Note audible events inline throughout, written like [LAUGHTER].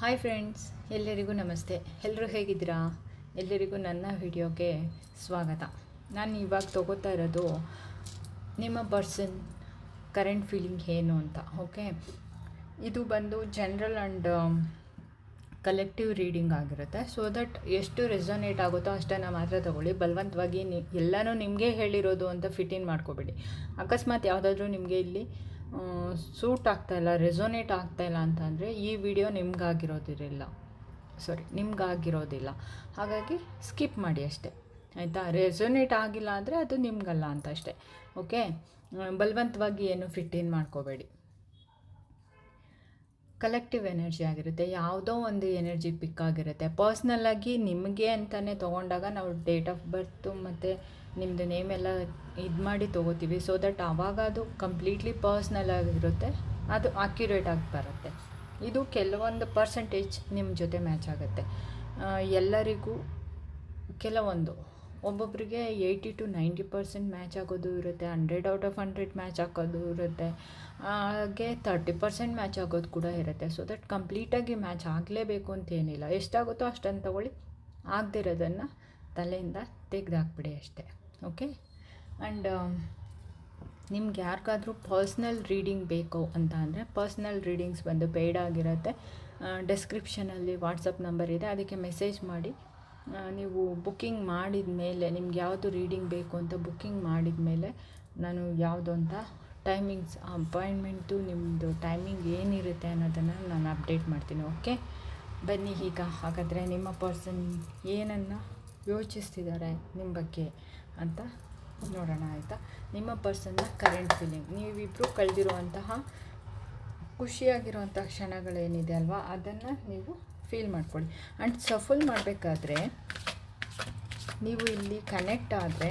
Hi friends ಎಲ್ಲರಿಗೂ ನಮಸ್ತೆ. ಎಲ್ಲರೂ ಹೇಗಿದ್ದೀರಾ? ಎಲ್ಲರಿಗೂ ನನ್ನ ವಿಡಿಯೋಗೆ ಸ್ವಾಗತ. ನಾನು ಇವಾಗ ತಗೋತಾ ಇರೋದು ನಿಮ್ಮ ಪರ್ಸನ್ ಕರೆಂಟ್ ಫೀಲಿಂಗ್ ಏನು ಅಂತ, ಓಕೆ? ಇದು ಬಂದು ಜನರಲ್ ಆ್ಯಂಡ್ ಕಲೆಕ್ಟಿವ್ ರೀಡಿಂಗ್ ಆಗಿರುತ್ತೆ. ಸೊ ದಟ್ ಎಷ್ಟು ರೆಸೊನೇಟ್ ಆಗುತ್ತೋ ಅಷ್ಟನ್ನು ಮಾತ್ರ ತಗೊಳ್ಳಿ. ಬಲವಂತವಾಗಿ ನಿ, ಎಲ್ಲನೂ ನಿಮಗೆ ಹೇಳಿರೋದು ಅಂತ ಫಿಟ್ ಇನ್ ಮಾಡ್ಕೋಬೇಡಿ. ಅಕಸ್ಮಾತ್ ಯಾವುದಾದ್ರೂ ನಿಮಗೆ ಇಲ್ಲಿ ಸೂಟ್ ಆಗ್ತಾಯಿಲ್ಲ ರೆಸೊನೇಟ್ ಆಗ್ತಾಯಿಲ್ಲ ಅಂತಂದರೆ ಈ ವಿಡಿಯೋ ನಿಮ್ಗಾಗಿರೋದಿರಲಿಲ್ಲ. ಸಾರಿ ನಿಮ್ಗಾಗಿರೋದಿಲ್ಲ. ಹಾಗಾಗಿ ಸ್ಕಿಪ್ ಮಾಡಿ ಅಷ್ಟೇ. ಆಯಿತಾ? ರೆಸೊನೇಟ್ ಆಗಿಲ್ಲ ಅಂದರೆ ಅದು ನಿಮಗಲ್ಲ ಅಂತ ಅಷ್ಟೇ. ಓಕೆ ಬಲವಂತವಾಗಿ ಏನು ಫಿಟ್ ಇನ್ ಮಾಡ್ಕೋಬೇಡಿ. ಕಲೆಕ್ಟಿವ್ ಎನರ್ಜಿ ಆಗಿರುತ್ತೆ, ಯಾವುದೋ ಒಂದು ಎನರ್ಜಿ ಪಿಕ್ ಆಗಿರುತ್ತೆ. ಪರ್ಸ್ನಲ್ಲಾಗಿ ನಿಮಗೆ ಅಂತಲೇ ತೊಗೊಂಡಾಗ ನಾವು ಡೇಟ್ ಆಫ್ ಬರ್ತು ಮತ್ತು ನಿಮ್ಮದು ನೇಮ್ ಎಲ್ಲ ಇದು ಮಾಡಿ ತೊಗೋತೀವಿ. ಸೊ ದಟ್ ಆವಾಗ ಅದು ಕಂಪ್ಲೀಟ್ಲಿ ಪರ್ಸ್ನಲ್ ಆಗಿರುತ್ತೆ, ಅದು ಅಕ್ಯುರೇಟ್ ಆಗಿ ಬರುತ್ತೆ. ಇದು ಕೆಲವೊಂದು ಪರ್ಸೆಂಟೇಜ್ ನಿಮ್ಮ ಜೊತೆ ಮ್ಯಾಚ್ ಆಗುತ್ತೆ. ಎಲ್ಲರಿಗೂ ಕೆಲವೊಂದು ಒಬ್ಬೊಬ್ಬರಿಗೆ eighty to ninety percent match ಆಗೋದು ಇರುತ್ತೆ hundred out of hundred match ಹಾಕೋದು ಇರುತ್ತೆ, ಹಾಗೆ ತರ್ಟಿ ಪರ್ಸೆಂಟ್ ಮ್ಯಾಚ್ ಆಗೋದು ಕೂಡ ಇರುತ್ತೆ. ಸೊ ದಟ್ ಕಂಪ್ಲೀಟಾಗಿ ಮ್ಯಾಚ್ ಆಗಲೇಬೇಕು ಅಂತ ಏನಿಲ್ಲ. ಎಷ್ಟಾಗುತ್ತೋ ಅಷ್ಟನ್ನು ತಗೊಳ್ಳಿ. ಆಗದಿರೋದನ್ನು ತಲೆಯಿಂದ ತೆಗೆದಾಕ್ಬಿಡಿ ಅಷ್ಟೇ. ಓಕೆ ಆ್ಯಂಡ್ ನಿಮ್ಗೆ ಯಾರಿಗಾದರೂ ಪರ್ಸ್ನಲ್ ರೀಡಿಂಗ್ ಬೇಕು ಅಂತ ಅಂದರೆ ಪರ್ಸ್ನಲ್ ರೀಡಿಂಗ್ಸ್ ಬಂದು ಪೇಯ್ಡ್ ಆಗಿರುತ್ತೆ. ಡಿಸ್ಕ್ರಿಪ್ಷನಲ್ಲಿ ವಾಟ್ಸಪ್ ನಂಬರ್ ಇದೆ. ಅದಕ್ಕೆ ಮೆಸೇಜ್ ಮಾಡಿ. ನೀವು ಬುಕ್ಕಿಂಗ್ ಮಾಡಿದ ಮೇಲೆ ನಿಮ್ಗೆ ಯಾವುದು ರೀಡಿಂಗ್ ಬೇಕು ಅಂತ ಬುಕ್ಕಿಂಗ್ ಮಾಡಿದ ಮೇಲೆ ನಾನು ಯಾವುದು ಅಂತ ಟೈಮಿಂಗ್ಸ್ ಅಪಾಯಿಂಟ್ಮೆಂಟು ನಿಮ್ಮದು ಟೈಮಿಂಗ್ ಏನಿರುತ್ತೆ ಅನ್ನೋದನ್ನು ನಾನು ಅಪ್ಡೇಟ್ ಮಾಡ್ತೀನಿ ಓಕೆ ಬನ್ನಿ ಈಗ, ಹಾಗಾದರೆ ನಿಮ್ಮ ಪರ್ಸನ್ ಏನನ್ನು ಯೋಚಿಸ್ತಿದ್ದಾರೆ ನಿಮ್ಮ ಬಗ್ಗೆ ಅಂತ ನೋಡೋಣ, ಆಯಿತಾ? ನಿಮ್ಮ ಪರ್ಸನ್ನ ಕರೆಂಟ್ ಫೀಲಿಂಗ್ ನೀವಿಬ್ಬರು ಕಳೆದಿರುವಂತಹ ಖುಷಿಯಾಗಿರುವಂಥ ಕ್ಷಣಗಳೇನಿದೆ ಅಲ್ವಾ? ಅದನ್ನು ನೀವು ಫೀಲ್ ಮಾಡ್ಕೊಳ್ಳಿ. ಆ್ಯಂಡ್ ಸಫಲ್ ಮಾಡಬೇಕಾದ್ರೆ ನೀವು ಇಲ್ಲಿ ಕನೆಕ್ಟ್ ಆದರೆ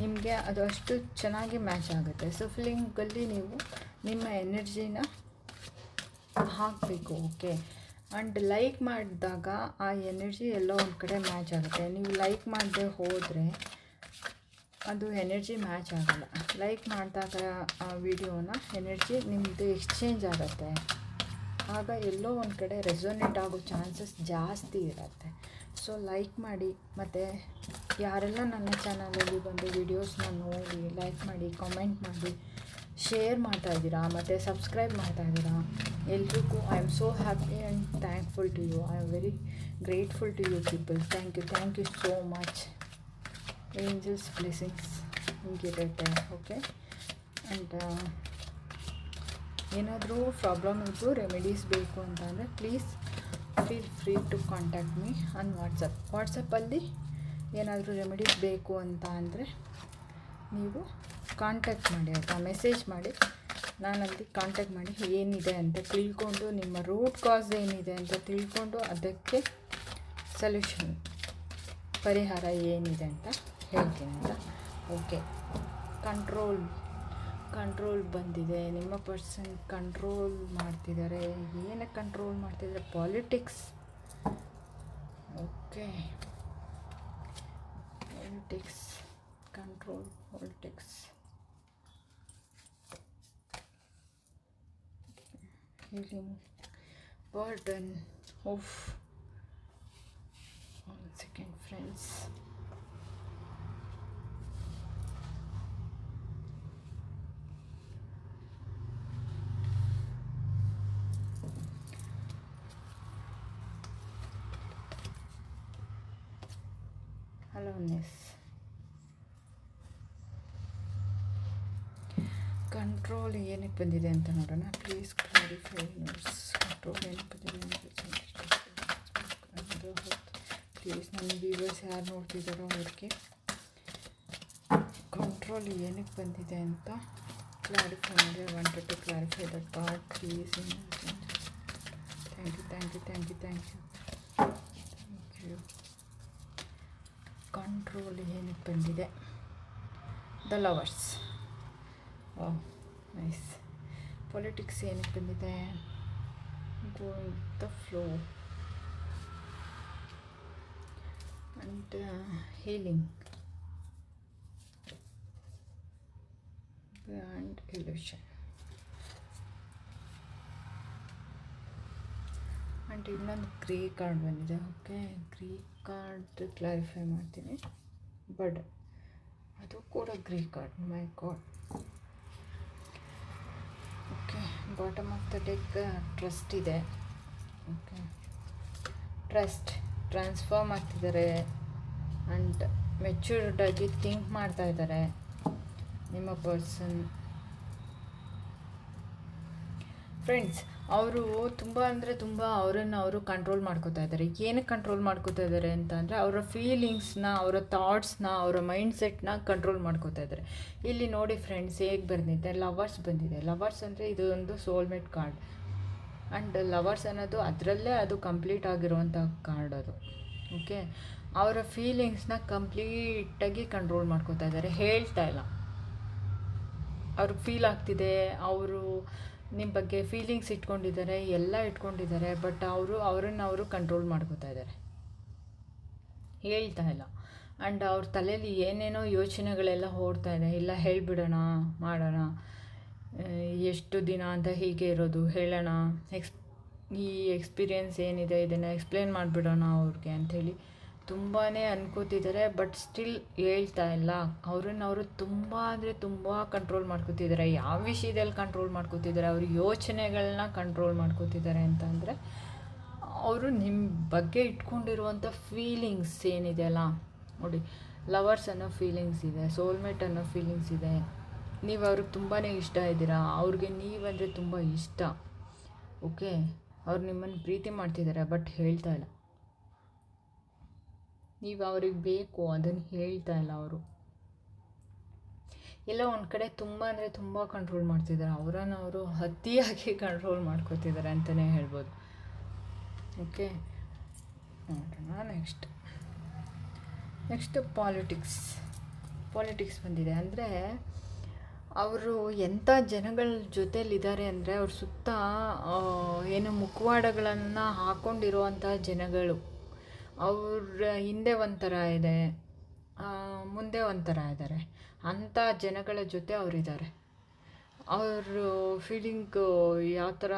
ನಿಮಗೆ ಅದು ಅಷ್ಟು ಚೆನ್ನಾಗಿ ಮ್ಯಾಚ್ ಆಗುತ್ತೆ. ಸಫಲಿಂಗಲ್ಲಿ ನೀವು ನಿಮ್ಮ ಎನರ್ಜಿನ ಹಾಕಬೇಕು ಓಕೆ ಆ್ಯಂಡ್ ಲೈಕ್ ಮಾಡಿದಾಗ ಆ ಎನರ್ಜಿ ಎಲ್ಲೋ ಒಂದು ಕಡೆ ಮ್ಯಾಚ್ ಆಗುತ್ತೆ. ನೀವು ಲೈಕ್ ಮಾಡದೆ ಹೋದರೆ ಅದು ಎನರ್ಜಿ ಮ್ಯಾಚ್ ಆಗೋಲ್ಲ. ಲೈಕ್ ಮಾಡಿದಾಗ ಆ ವಿಡಿಯೋನ ಎನರ್ಜಿ ನಿಮ್ಮದು ಎಕ್ಸ್ಚೇಂಜ್ ಆಗುತ್ತೆ. ಆಗ ಎಲ್ಲೋ ಒಂದು ಕಡೆ ರೆಸೊನೇಟ್ ಆಗೋ ಚಾನ್ಸಸ್ ಜಾಸ್ತಿ ಇರುತ್ತೆ. ಸೊ ಲೈಕ್ ಮಾಡಿ, ಮತ್ತು ಯಾರೆಲ್ಲ ನನ್ನ ಚಾನಲಲ್ಲಿ ಬಂದು ವೀಡಿಯೋಸ್ನ ನೋಡಿ ಲೈಕ್ ಮಾಡಿ ಕಾಮೆಂಟ್ ಮಾಡಿ ಶೇರ್ ಮಾಡ್ತಾ ಇದ್ದೀರಾ, ಮತ್ತು ಸಬ್ಸ್ಕ್ರೈಬ್ ಮಾಡ್ತಾ ಇದ್ದೀರಾ, ಎಲ್ರಿಗೂ I am so happy and thankful to you I am very grateful to you people thank you thank you so much angels blessings ಹಿಂಗಿರುತ್ತೆ okay and ಏನಾದರೂ ಪ್ರಾಬ್ಲಮ್ ಇದ್ದು ರೆಮಿಡೀಸ್ ಬೇಕು ಅಂತಂದರೆ please feel free to contact me on WhatsApp ವಾಟ್ಸಪ್ಪಲ್ಲಿ ಏನಾದರೂ remedies ಬೇಕು ಅಂತ ಅಂದರೆ ನೀವು ಕಾಂಟ್ಯಾಕ್ಟ್ ಮಾಡಿ, ಆಯಿತಾ? ಮೆಸೇಜ್ ಮಾಡಿ. ನಾನಲ್ಲಿ ಕಾಂಟ್ಯಾಕ್ಟ್ ಮಾಡಿ ಏನಿದೆ ಅಂತ ತಿಳ್ಕೊಂಡು, ನಿಮ್ಮ ರೂಟ್ ಕಾಸ್ ಏನಿದೆ ಅಂತ ತಿಳ್ಕೊಂಡು ಅದಕ್ಕೆ ಸೊಲ್ಯೂಷನ್ ಪರಿಹಾರ ಏನಿದೆ ಅಂತ ಹೇಳ್ತೀನಿ ಅಂತ ಓಕೆ ಕಂಟ್ರೋಲ್ ಕಂಟ್ರೋಲ್ ಬಂದಿದೆ, ನಿಮ್ಮ ಪರ್ಸನ್ ಕಂಟ್ರೋಲ್ ಮಾಡ್ತಿದ್ದಾರೆ ಏನಕ್ಕೆ ಕಂಟ್ರೋಲ್ ಮಾಡ್ತಿದ್ದಾರೆ politics okay politics control politics healing burden of second friends. Aloneness control ಏನಕ್ಕೆ ಬಂದಿದೆ ಅಂತ ನೋಡೋಣ. ಪ್ಲೀಸ್ ಕ್ಲಾರಿಫೈ ನೋಟ್ಸ್ ಕಂಟ್ರೋಲ್ ಏನಕ್ಕೆ ಬಂದಿದೆ ಪ್ಲೀಸ್ ನನ್ನ ವ್ಯೂವರ್ಸ್ ಯಾರು ನೋಡ್ತಿದ್ದಾರೋ ಅವ್ರಿಗೆ. ಕಂಟ್ರೋಲ್ ಏನಕ್ಕೆ ಬಂದಿದೆ ಅಂತ ಕ್ಲಾರಿಫೈ ಮಾಡಿ. Wanted to clarify that part please thank you thank you thank you thank you thank you control ಏನಕ್ಕೆ ಬಂದಿದೆ the lovers oh nice politics ಏನಕ್ಕೆ ಬಂದಿದೆ going the flow and healing and illusion and ಇನ್ನೊಂದು green card ಬಂದಿದೆ. Okay green card clarify ಮಾಡ್ತೀನಿ. But. ಅದು ಕೂಡ grief card. My card okay, bottom of the deck trust ಇದೆ. ಓಕೆ. ಟ್ರಸ್ಟ್, ಟ್ರಾನ್ಸ್ಫಾರ್ಮ್ ಆಗ್ತಿದ್ದಾರೆ and matured ಆಗಿ ಥಿಂಕ್ ಮಾಡ್ತಾ ಇದ್ದಾರೆ ನಿಮ್ಮ ಪರ್ಸನ್. ಫ್ರೆಂಡ್ಸ್ ಅವರು ತುಂಬ ಅಂದರೆ ತುಂಬ ಅವರನ್ನು ಅವರು ಕಂಟ್ರೋಲ್ ಮಾಡ್ಕೋತಾ ಇದ್ದಾರೆ. ಏನಕ್ಕೆ ಕಂಟ್ರೋಲ್ ಮಾಡ್ಕೋತಾ ಇದ್ದಾರೆ ಅಂತ ಅಂದರೆ ಅವರ ಫೀಲಿಂಗ್ಸ್ನ ಅವರ ಥಾಟ್ಸ್ನ ಅವರ ಮೈಂಡ್ ಸೆಟ್ನ ಕಂಟ್ರೋಲ್ ಮಾಡ್ಕೋತಾ ಇದ್ದಾರೆ. ಇಲ್ಲಿ ನೋಡಿ ಫ್ರೆಂಡ್ಸ್ ಹೇಗೆ ಬಂದಿದೆ? ಲವರ್ಸ್ ಬಂದಿದೆ. ಲವರ್ಸ್ ಅಂದರೆ ಇದು ಒಂದು ಸೋಲ್ಮೇಟ್ ಕಾರ್ಡ್ ಆ್ಯಂಡ್ ಲವರ್ಸ್ ಅನ್ನೋದು ಅದರಲ್ಲೇ ಅದು ಕಂಪ್ಲೀಟ್ ಆಗಿರುವಂಥ ಕಾರ್ಡ್ ಅದು. ಓಕೆ ಅವರ ಫೀಲಿಂಗ್ಸ್ನ ಕಂಪ್ಲೀಟಾಗಿ ಕಂಟ್ರೋಲ್ ಮಾಡ್ಕೋತಾ ಇದ್ದಾರೆ. ಹೇಳ್ತಾ ಇಲ್ಲ. ಅವ್ರಿಗೆ ಫೀಲ್ ಆಗ್ತಿದೆ. ಅವರು ನಿಮ್ಮ ಬಗ್ಗೆ ಫೀಲಿಂಗ್ಸ್ ಇಟ್ಕೊಂಡಿದ್ದಾರೆ, ಎಲ್ಲ ಇಟ್ಕೊಂಡಿದ್ದಾರೆ ಬಟ್ ಅವರು, ಅವರನ್ನು ಅವರು ಕಂಟ್ರೋಲ್ ಮಾಡ್ಕೋತಾ ಇದ್ದಾರೆ. ಹೇಳ್ತಾ ಇಲ್ಲ. ಆ್ಯಂಡ್ ಅವ್ರ ತಲೆಯಲ್ಲಿ ಏನೇನೋ ಯೋಚನೆಗಳೆಲ್ಲ ಓಡ್ತಾ ಇದೆ. ಇಲ್ಲ, ಹೇಳಿಬಿಡೋಣ, ಮಾಡೋಣ ಎಷ್ಟು ದಿನ ಅಂತ ಹೀಗೆ ಇರೋದು, ಹೇಳೋಣ, ಎಕ್ಸ್, ಈ ಎಕ್ಸ್ಪೀರಿಯೆನ್ಸ್ ಏನಿದೆ, ಇದನ್ನು ಎಕ್ಸ್ಪ್ಲೇನ್ ಮಾಡಿಬಿಡೋಣ ಅವ್ರಿಗೆ ಅಂಥೇಳಿ ತುಂಬಾ ಅನ್ಕೋತಿದ್ದಾರೆ ಬಟ್ ಸ್ಟಿಲ್ ಹೇಳ್ತಾ ಇಲ್ಲ. ಅವ್ರನ್ನ ಅವರು ತುಂಬ ಅಂದರೆ ತುಂಬ ಕಂಟ್ರೋಲ್ ಮಾಡ್ಕೋತಿದ್ದಾರೆ ಯಾವ ವಿಷಯದಲ್ಲಿ ಕಂಟ್ರೋಲ್ ಮಾಡ್ಕೋತಿದ್ದಾರೆ ಅವ್ರ ಯೋಚನೆಗಳನ್ನ ಕಂಟ್ರೋಲ್ ಮಾಡ್ಕೋತಿದ್ದಾರೆ ಅಂತ ಅಂದರೆ, ಅವರು ನಿಮ್ಮ ಬಗ್ಗೆ ಇಟ್ಕೊಂಡಿರುವಂಥ ಫೀಲಿಂಗ್ಸ್ ಏನಿದೆಯಲ್ಲ ನೋಡಿ ಲವರ್ಸ್ ಅನ್ನೋ ಫೀಲಿಂಗ್ಸ್ ಇದೆ ಸೋಲ್ಮೇಟ್ ಅನ್ನೋ ಫೀಲಿಂಗ್ಸ್ ಇದೆ. ನೀವು ಅವ್ರಿಗೆ ತುಂಬಾ ಇಷ್ಟ ಇದ್ದೀರಾ? ಅವ್ರಿಗೆ ನೀವಂದರೆ ತುಂಬ ಇಷ್ಟ. ಓಕೆ ಅವ್ರು ನಿಮ್ಮನ್ನು ಪ್ರೀತಿ ಮಾಡ್ತಿದ್ದಾರೆ ಬಟ್ ಹೇಳ್ತಾ ಇಲ್ಲ. ನೀವು ಅವ್ರಿಗೆ ಬೇಕು ಅದನ್ನು ಹೇಳ್ತಾ ಇಲ್ಲ ಅವರು. ಎಲ್ಲ ಒಂದು ಕಡೆ ತುಂಬ ಅಂದರೆ ತುಂಬ ಕಂಟ್ರೋಲ್ ಮಾಡ್ತಿದ್ದಾರೆ ಅವರನ್ನು ಅವರು ಅತಿಯಾಗಿ ಕಂಟ್ರೋಲ್ ಮಾಡ್ಕೋತಿದ್ದಾರೆ ಅಂತಲೇ ಹೇಳ್ಬೋದು. ಓಕೆ ನೋಡೋಣ ನೆಕ್ಸ್ಟ್ ನೆಕ್ಸ್ಟ್ ಪಾಲಿಟಿಕ್ಸ್ ಪಾಲಿಟಿಕ್ಸ್ ಬಂದಿದೆ. ಅಂದರೆ ಅವರು ಎಂಥ ಜನಗಳ ಜೊತೆಯಲ್ಲಿದ್ದಾರೆ ಅಂದರೆ ಅವ್ರ ಸುತ್ತ ಏನು ಮುಖವಾಡಗಳನ್ನು ಹಾಕ್ಕೊಂಡಿರುವಂಥ ಜನಗಳು. ಅವ್ರ ಹಿಂದೆ ಒಂಥರ ಇದೆ ಮುಂದೆ ಒಂಥರ ಇದ್ದಾರೆ ಅಂಥ ಜನಗಳ ಜೊತೆ ಅವರಿದ್ದಾರೆ ಅವರು ಫೀಲಿಂಗ್ ಯಾವ ಥರ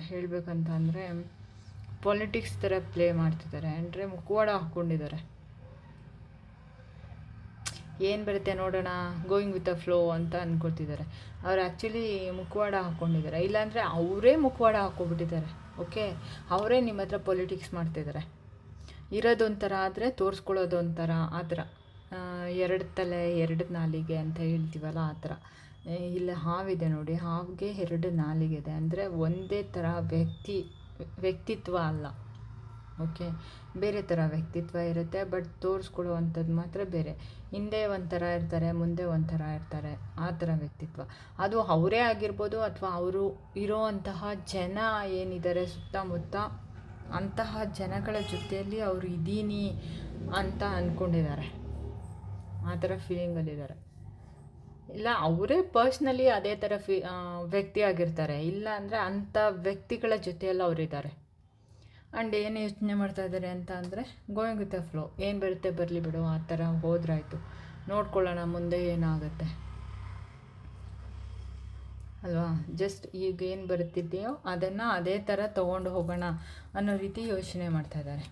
ಹೇಳಬೇಕಂತ ಅಂದರೆ ಪೊಲಿಟಿಕ್ಸ್ ಥರ ಪ್ಲೇ ಮಾಡ್ತಿದ್ದಾರೆ ಅಂದರೆ ಮುಖವಾಡ ಹಾಕ್ಕೊಂಡಿದ್ದಾರೆ ಏನು ಬರುತ್ತೆ ನೋಡೋಣ ಗೋಯಿಂಗ್ ವಿತ್ ಅ ಫ್ಲೋ ಅಂತ ಅಂದ್ಕೊಳ್ತಿದ್ದಾರೆ ಅವ್ರು ಆ್ಯಕ್ಚುಲಿ ಮುಖವಾಡ ಹಾಕ್ಕೊಂಡಿದ್ದಾರೆ ಇಲ್ಲಾಂದರೆ ಅವರೇ ಮುಖವಾಡ ಹಾಕ್ಕೊಬಿಟ್ಟಿದ್ದಾರೆ ಓಕೆ ಅವರೇ ನಿಮ್ಮ ಹತ್ರ ಪೊಲಿಟಿಕ್ಸ್ ಮಾಡ್ತಿದ್ದಾರೆ ಇರೋದೊಂಥರ ಆದರೆ ತೋರಿಸ್ಕೊಳ್ಳೋದೊಂಥರ ಆ ಥರ ಎರಡು ತಲೆ, ಎರಡು ನಾಲಿಗೆ ಅಂತ ಹೇಳ್ತೀವಲ್ಲ ಆ ಥರ ಇಲ್ಲಿ ಹಾವಿದೆ ನೋಡಿ, ಹಾವಿಗೆ ಎರಡು ನಾಲಿಗೆ ಇದೆ ಅಂದರೆ ಒಂದೇ ಥರ ವ್ಯಕ್ತಿ, ವ್ಯಕ್ತಿತ್ವ ಅಲ್ಲ. ಓಕೆ? ಬೇರೆ ಥರ ವ್ಯಕ್ತಿತ್ವ ಇರುತ್ತೆ, ಬಟ್ ತೋರಿಸ್ಕೊಳ್ಳುವಂಥದ್ದು ಮಾತ್ರ ಬೇರೆ. ಹಿಂದೆ ಒಂಥರ ಇರ್ತಾರೆ, ಮುಂದೆ ಒಂಥರ ಇರ್ತಾರೆ. ಆ ಥರ ವ್ಯಕ್ತಿತ್ವ. ಅದು ಅವರೇ ಆಗಿರ್ಬೋದು ಅಥವಾ ಅವರು ಇರೋವಂತಹ ಜನ ಏನಿದ್ದಾರೆ ಸುತ್ತಮುತ್ತ ಅಂತಹ ಜನಗಳ ಜೊತೆಯಲ್ಲಿ ಅವರು ಇದ್ದೀನಿ ಅಂತ ಅಂದ್ಕೊಂಡಿದ್ದಾರೆ ಆ ಥರ ಫೀಲಿಂಗಲ್ಲಿದ್ದಾರೆ ಇಲ್ಲ, ಅವರೇ ಪರ್ಸ್ನಲಿ ಅದೇ ಥರ ಫೀ ವ್ಯಕ್ತಿ ಆಗಿರ್ತಾರೆ. ಇಲ್ಲ ಅಂದರೆ ಅಂಥ ವ್ಯಕ್ತಿಗಳ ಜೊತೆಯಲ್ಲಿ ಅವರಿದ್ದಾರೆ ಆ್ಯಂಡ್ ಏನು ಯೋಚನೆ ಮಾಡ್ತಾ ಇದ್ದಾರೆ ಅಂತ ಅಂದರೆ ಗೋಯಿಂಗ್ ವಿತ್ ಫ್ಲೋ ಏನು ಬರುತ್ತೆ ಬರಲಿ ಬಿಡು, ಆ ಥರ ಹೋದ್ರಾಯ್ತು. ನೋಡ್ಕೊಳ್ಳೋಣ ಮುಂದೆ ಏನಾಗುತ್ತೆ. ಅಲ್ವಾ? ಜಸ್ಟ್ ಈಗ ಏನು ಬರುತ್ತಿದೆಯೋ ಅದನ್ನು ಅದೇ ಥರ ತೊಗೊಂಡು ಹೋಗೋಣ ಅನ್ನೋ ರೀತಿ ಯೋಚನೆ ಮಾಡ್ತಾ ಇದ್ದಾರೆ.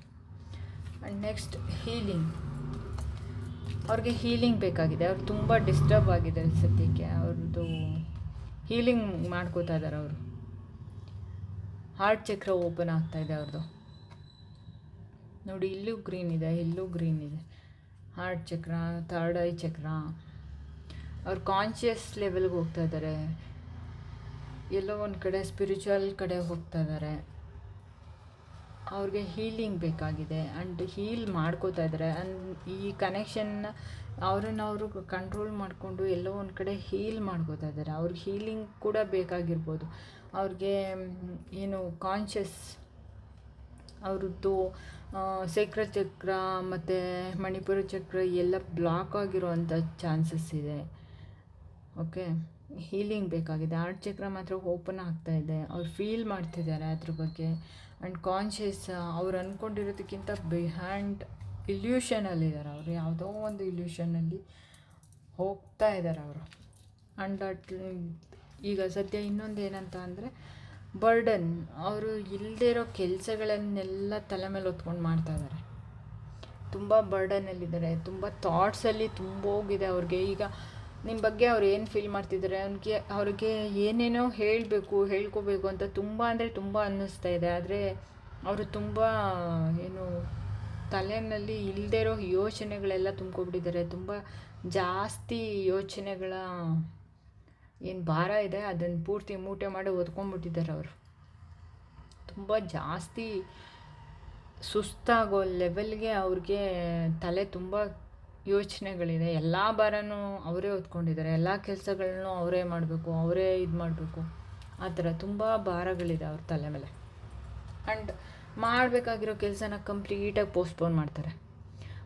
ಆ್ಯಂಡ್ ನೆಕ್ಸ್ಟ್ ಹೀಲಿಂಗ್ ಅವ್ರಿಗೆ ಹೀಲಿಂಗ್ ಬೇಕಾಗಿದೆ. ಅವ್ರು ತುಂಬ ಡಿಸ್ಟರ್ಬ್ ಆಗಿದ್ದಾರೆ ಸದ್ಯಕ್ಕೆ. ಅವ್ರದ್ದು ಹೀಲಿಂಗ್ ಮಾಡ್ಕೋತಾ ಇದ್ದಾರೆ ಅವರು. ಹಾರ್ಟ್ ಚಕ್ರ ಓಪನ್ ಆಗ್ತಾ ಇದೆ ಅವ್ರದ್ದು ನೋಡಿ, ಇಲ್ಲೂ ಗ್ರೀನ್ ಇದೆ, ಇಲ್ಲೂ ಗ್ರೀನ್ ಇದೆ. ಹಾರ್ಟ್ ಚಕ್ರ ಥರ್ಡ್ ಐ ಚಕ್ರ ಅವ್ರು ಕಾನ್ಷಿಯಸ್ ಲೆವೆಲ್ಗೆ ಹೋಗ್ತಾ ಇದ್ದಾರೆ. ಎಲ್ಲೋ ಒಂದು ಕಡೆ ಸ್ಪಿರಿಚುವಲ್ ಕಡೆ ಹೋಗ್ತಾ ಇದ್ದಾರೆ ಅವ್ರಿಗೆ ಹೀಲಿಂಗ್ ಬೇಕಾಗಿದೆ ಆ್ಯಂಡ್ ಹೀಲ್ ಮಾಡ್ಕೋತಾ ಇದ್ದಾರೆ ಆ್ಯಂಡ್ ಈ ಕನೆಕ್ಷನ್ನ ಅವ್ರನ್ನ ಅವರು ಕಂಟ್ರೋಲ್ ಮಾಡಿಕೊಂಡು ಎಲ್ಲೋ ಒಂದು ಕಡೆ ಹೀಲ್ ಮಾಡ್ಕೋತಾ ಇದ್ದಾರೆ ಅವ್ರಿಗೆ ಹೀಲಿಂಗ್ ಕೂಡ ಬೇಕಾಗಿರ್ಬೋದು. ಅವ್ರಿಗೆ, ಏನು ಕಾನ್ಷಿಯಸ್ ಅವ್ರದ್ದು ಸೇಕ್ರ ಚಕ್ರ ಮತ್ತು ಮಣಿಪುರ ಚಕ್ರ ಎಲ್ಲ ಬ್ಲಾಕ್ ಆಗಿರೋವಂಥ ಚಾನ್ಸಸ್ ಇದೆ. ಓಕೆ ಹೀಲಿಂಗ್ ಬೇಕಾಗಿದೆ. ಆರ್ಟ್ ಚಕ್ರ ಮಾತ್ರ ಓಪನ್ ಆಗ್ತಾ ಇದೆ. ಅವ್ರು ಫೀಲ್ ಮಾಡ್ತಿದ್ದಾರೆ ಅದ್ರ ಬಗ್ಗೆ. ಆ್ಯಂಡ್ ಕಾನ್ಷಿಯಸ್ ಅವ್ರು ಅಂದ್ಕೊಂಡಿರೋದಕ್ಕಿಂತ ಬಿಹ್ಯಾಂಡ್ ಇಲ್ಯೂಷನಲ್ಲಿದ್ದಾರೆ ಅವರು. ಯಾವುದೋ ಒಂದು ಇಲ್ಯೂಷನಲ್ಲಿ ಹೋಗ್ತಾ ಇದ್ದಾರೆ ಅವರು. ಆ್ಯಂಡ್ ಅಟ್ ಈಗ ಸದ್ಯ ಇನ್ನೊಂದು ಏನಂತ ಅಂದರೆ ಬರ್ಡನ್ ಅವರು ಇಲ್ಲದೇ ಇರೋ ಕೆಲಸಗಳನ್ನೆಲ್ಲ ತಲೆ ಮೇಲೆ ಹೊತ್ಕೊಂಡು ಮಾಡ್ತಾ ಇದ್ದಾರೆ ತುಂಬ ಬರ್ಡನಲ್ಲಿದ್ದಾರೆ ತುಂಬ ಥಾಟ್ಸಲ್ಲಿ ತುಂಬ ಹೋಗಿದೆ ಅವ್ರಿಗೆ. ಈಗ ನಿಮ್ಮ ಬಗ್ಗೆ ಅವ್ರು ಏನು ಫೀಲ್ ಮಾಡ್ತಿದ್ದಾರೆ ಅವ್ನಿಗೆ, ಅವ್ರಿಗೆ ಏನೇನೋ ಹೇಳಬೇಕು, ಹೇಳ್ಕೋಬೇಕು ಅಂತ ತುಂಬ ಅಂದರೆ ತುಂಬ ಅನ್ನಿಸ್ತಾ ಇದೆ. ಆದರೆ ಅವರು ತುಂಬ, ಏನು ತಲೆಯಲ್ಲಿ ಇಲ್ಲದೇ ಇರೋ ಯೋಚನೆಗಳೆಲ್ಲ ತುಂಬ್ಕೊಬಿಟ್ಟಿದ್ದಾರೆ ತುಂಬ ಜಾಸ್ತಿ ಯೋಚನೆಗಳ ಏನು ಭಾರ ಇದೆ ಅದನ್ನು ಪೂರ್ತಿ ಮೂಟೆ ಮಾಡಿ ಒದ್ಕೊಂಡ್ಬಿಟ್ಟಿದ್ದಾರೆ ಅವರು. ತುಂಬ ಜಾಸ್ತಿ ಸುಸ್ತಾಗೋ ಲೆವೆಲ್ಗೆ ಅವ್ರಿಗೆ ತಲೆ ತುಂಬ ಯೋಚನೆಗಳಿದೆ. ಎಲ್ಲ ಭಾರನೂ ಅವರೇ ಹೊತ್ಕೊಂಡಿದ್ದಾರೆ. ಎಲ್ಲ ಕೆಲಸಗಳನ್ನೂ ಅವರೇ ಮಾಡಬೇಕು, ಅವರೇ ಇದು ಮಾಡಬೇಕು. ಆ ಥರ ತುಂಬ ಭಾರಗಳಿದೆ ಅವ್ರ ತಲೆ ಮೇಲೆ. ಆ್ಯಂಡ್ ಮಾಡಬೇಕಾಗಿರೋ ಕೆಲಸನ ಕಂಪ್ಲೀಟಾಗಿ ಪೋಸ್ಟ್ಪೋನ್ ಮಾಡ್ತಾರೆ.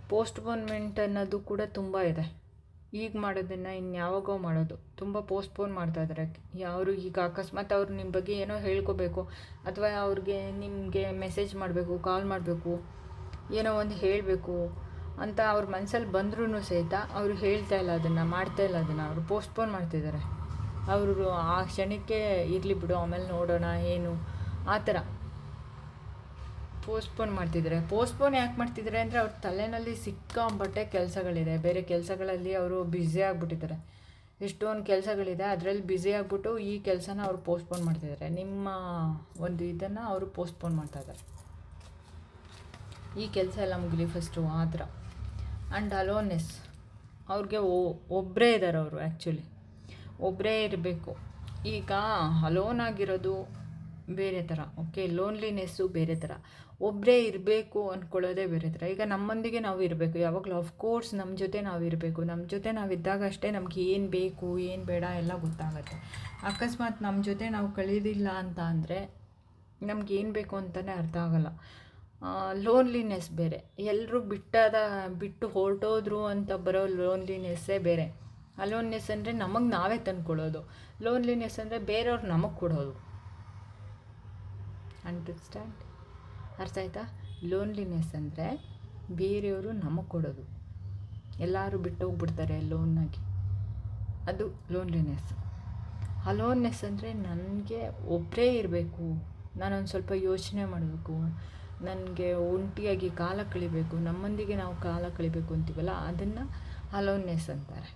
ಪೋಸ್ಟ್ಪೋನ್ಮೆಂಟ್ ಅನ್ನೋದು ಕೂಡ ತುಂಬ ಇದೆ. ಈಗ ಮಾಡೋದನ್ನು ಇನ್ಯಾವಾಗೋ ಮಾಡೋದು. ತುಂಬ ಪೋಸ್ಟ್ಪೋನ್ ಮಾಡ್ತಾ ಇದ್ದಾರೆ. ಅವರು ಈಗ ಅಕಸ್ಮಾತ್ ಅವ್ರು ನಿಮ್ಮ ಬಗ್ಗೆ ಏನೋ ಹೇಳ್ಕೋಬೇಕು, ಅಥವಾ ಅವ್ರಿಗೆ ನಿಮಗೆ ಮೆಸೇಜ್ ಮಾಡಬೇಕು, ಕಾಲ್ ಮಾಡಬೇಕು, ಏನೋ ಒಂದು ಹೇಳಬೇಕು. ಅಂತ ಅವ್ರ ಮನಸ್ಸಲ್ಲಿ ಬಂದ್ರೂ ಸಹಿತ ಅವರು ಹೇಳ್ತಾ ಇಲ್ಲ ಅದನ್ನು, ಮಾಡ್ತಾ ಇಲ್ಲ ಅದನ್ನು, ಅವರು ಪೋಸ್ಟ್ಪೋನ್ ಮಾಡ್ತಿದ್ದಾರೆ. ಅವರು ಆ ಕ್ಷಣಕ್ಕೆ ಇರಲಿ ಬಿಡು, ಆಮೇಲೆ ನೋಡೋಣ, ಏನು, ಆ ಥರ. ಪೋಸ್ಟ್ಪೋನ್ ಮಾಡ್ತಿದ್ದಾರೆ. ಪೋಸ್ಟ್ಪೋನ್ ಯಾಕೆ ಮಾಡ್ತಿದ್ದಾರೆ ಅಂದರೆ ಅವ್ರ ತಲೆಯಲ್ಲಿ ಸಿಕ್ಕಾಂಬಟ್ಟೆ ಕೆಲಸಗಳಿದೆ. ಬೇರೆ ಕೆಲಸಗಳಲ್ಲಿ ಅವರು ಬ್ಯುಸಿ ಆಗಿಬಿಟ್ಟಿದ್ದಾರೆ. ಎಷ್ಟೊಂದು ಕೆಲಸಗಳಿದೆ, ಅದರಲ್ಲಿ ಬ್ಯುಸಿ ಆಗಿಬಿಟ್ಟು ಈ ಕೆಲಸನ ಅವರು ಪೋಸ್ಟ್ಪೋನ್ ಮಾಡ್ತಿದ್ದಾರೆ. ನಿಮ್ಮ ಒಂದು ಇದನ್ನು ಅವರು ಪೋಸ್ಟ್ಪೋನ್ ಮಾಡ್ತಾ ಇದ್ದಾರೆ. ಈ ಕೆಲಸ ಎಲ್ಲ ಮುಗಿಲಿ ಫಸ್ಟು ಆ ಥರ. ಆ್ಯಂಡ್ ಅಲೋನೆಸ್ ಅವ್ರಿಗೆ ಒಬ್ಬರೇ ಇದ್ದಾರೆ ಅವರು ಆ್ಯಕ್ಚುಲಿ ಒಬ್ಬರೇ ಇರಬೇಕು. ಈಗ ಅಲೋನ್ ಆಗಿರೋದು ಬೇರೆ ಥರ ಓಕೆ ಲೋನ್ಲಿನೆಸ್ಸು ಬೇರೆ ಥರ. ಒಬ್ಬರೇ ಇರಬೇಕು ಅಂದ್ಕೊಳ್ಳೋದೇ ಬೇರೆ ಥರ. ಈಗ ನಮ್ಮೊಂದಿಗೆ ನಾವು ಇರಬೇಕು. ಯಾವಾಗಲೂ ಕೋರ್ಸ್ ನಮ್ಮ ಜೊತೆ ನಾವು ಇರಬೇಕು. ನಮ್ಮ ಜೊತೆ ನಾವು ಇದ್ದಾಗ ಅಷ್ಟೇ ನಮ್ಗೆ ಏನು ಬೇಕು, ಏನು ಬೇಡ ಎಲ್ಲ ಗೊತ್ತಾಗುತ್ತೆ. ಅಕಸ್ಮಾತ್ ನಮ್ಮ ಜೊತೆ ನಾವು ಕಳೆಯೋದಿಲ್ಲ ಅಂತ ಅಂದರೆ ನಮ್ಗೆ ಏನು ಬೇಕು ಅಂತಲೇ ಅರ್ಥ ಆಗೋಲ್ಲ. ಲೋನ್ಲಿನೆಸ್ ಬೇರೆ. ಎಲ್ಲರೂ ಬಿಟ್ಟಾದ, ಬಿಟ್ಟು ಹೊರಟೋದ್ರು ಅಂತ ಬರೋ ಲೋನ್ಲಿನೆಸ್ಸೇ ಬೇರೆ. ಅಲೋನ್ನೆಸ್ ಅಂದರೆ ನಮಗೆ ನಾವೇ ತಂದ್ಕೊಳ್ಳೋದು. ಲೋನ್ಲಿನೆಸ್ ಅಂದರೆ ಬೇರೆಯವ್ರು ನಮಗೆ ಕೊಡೋದು. ಅಂಡರ್ಸ್ಟ್ಯಾಂಡ್ ಅರ್ಥ ಆಯ್ತಾ? ಲೋನ್ಲಿನೆಸ್ ಅಂದರೆ ಬೇರೆಯವರು ನಮಗೆ ಕೊಡೋದು. ಎಲ್ಲರೂ ಬಿಟ್ಟು ಹೋಗ್ಬಿಡ್ತಾರೆ ಲೋನ್ನಾಗಿ ಅದು ಲೋನ್ಲಿನೆಸ್ ಅಲೋನ್ನೆಸ್ ಅಂದರೆ ನನಗೆ ಒಬ್ಬರೇ ಇರಬೇಕು. ನಾನೊಂದು ಸ್ವಲ್ಪ ಯೋಚನೆ ಮಾಡಬೇಕು. ನನಗೆ ಒಂಟಿಯಾಗಿ ಕಾಲ ಕಳಿಬೇಕು, ನಮ್ಮೊಂದಿಗೆ ನಾವು ಕಾಲ ಕಳಿಬೇಕು ಅಂತೀವಲ್ಲ, ಅದನ್ನು ಅಲೋನ್ನೆಸ್ ಅಂತಾರೆ.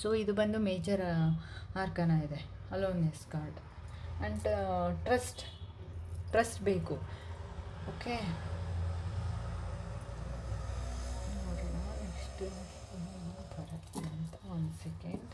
ಸೊ ಇದು ಬಂದು ಮೇಜರ್ ಆರ್ಕನ ಇದೆ aloneness card and trust trust ಬೇಕು. ಓಕೆ ನೆಕ್ಸ್ಟ್ ಒಂದು second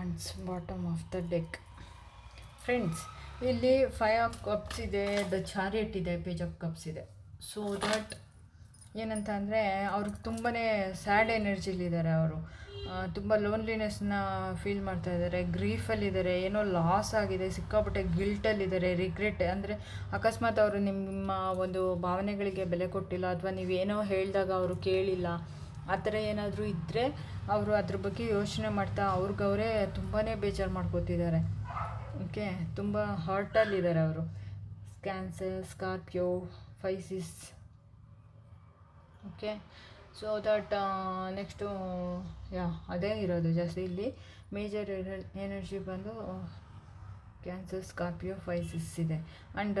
ones bottom of the deck friends ಇಲ್ಲಿ ಫೈವ್ ಆಫ್ ಕಪ್ಸ್ ಇದೆ ದ ಚಾರಿಯಟ್ ಇದೆ ಪೇಜ್ ಆಫ್ ಕಪ್ಸ್ ಇದೆ. ಸೊ ದಟ್ ಏನಂತ ಅಂದರೆ, ಅವ್ರಿಗೆ ತುಂಬಾ ಸ್ಯಾಡ್ ಎನರ್ಜಿಲಿದ್ದಾರೆ ಅವರು. ತುಂಬ ಲೋನ್ಲಿನೆಸ್ನ ಫೀಲ್ ಮಾಡ್ತಾ ಇದ್ದಾರೆ ಗ್ರೀಫಲ್ಲಿದ್ದಾರೆ ಏನೋ ಲಾಸ್ ಆಗಿದೆ, ಸಿಕ್ಕಾಪಟ್ಟೆ ಗಿಲ್ಟಲ್ಲಿದ್ದಾರೆ ರಿಗ್ರೆಟ್ ಅಂದರೆ ಅಕಸ್ಮಾತ್ ಅವರು ನಿಮ್ಮ ಒಂದು ಭಾವನೆಗಳಿಗೆ ಬೆಲೆ ಕೊಟ್ಟಿಲ್ಲ, ಅಥವಾ ನೀವೇನೋ ಹೇಳಿದಾಗ ಅವರು ಕೇಳಿಲ್ಲ ಆ ಥರ ಏನಾದರೂ ಇದ್ದರೆ ಅವರು ಅದ್ರ ಬಗ್ಗೆ ಯೋಚನೆ ಮಾಡ್ತಾ ಅವ್ರಿಗವರೇ ತುಂಬಾ ಬೇಜಾರು ಮಾಡ್ಕೋತಿದ್ದಾರೆ. ಓಕೆ? ತುಂಬ ಹರ್ಟಲ್ಲಿದ್ದಾರೆ ಅವರು. Cancer scorpio pisces okay? So that next yeah, ಅದೇ ಇರೋದು ಜಾಸ್ತಿ ಇಲ್ಲಿ. ಮೇಜರ್ ಎನರ್ಜಿ ಬಂದು ಕ್ಯಾನ್ಸರ್ ಸ್ಕಾರ್ಪಿಯೋ ಫೈಸಿಸ್ ಇದೆ. ಆ್ಯಂಡ್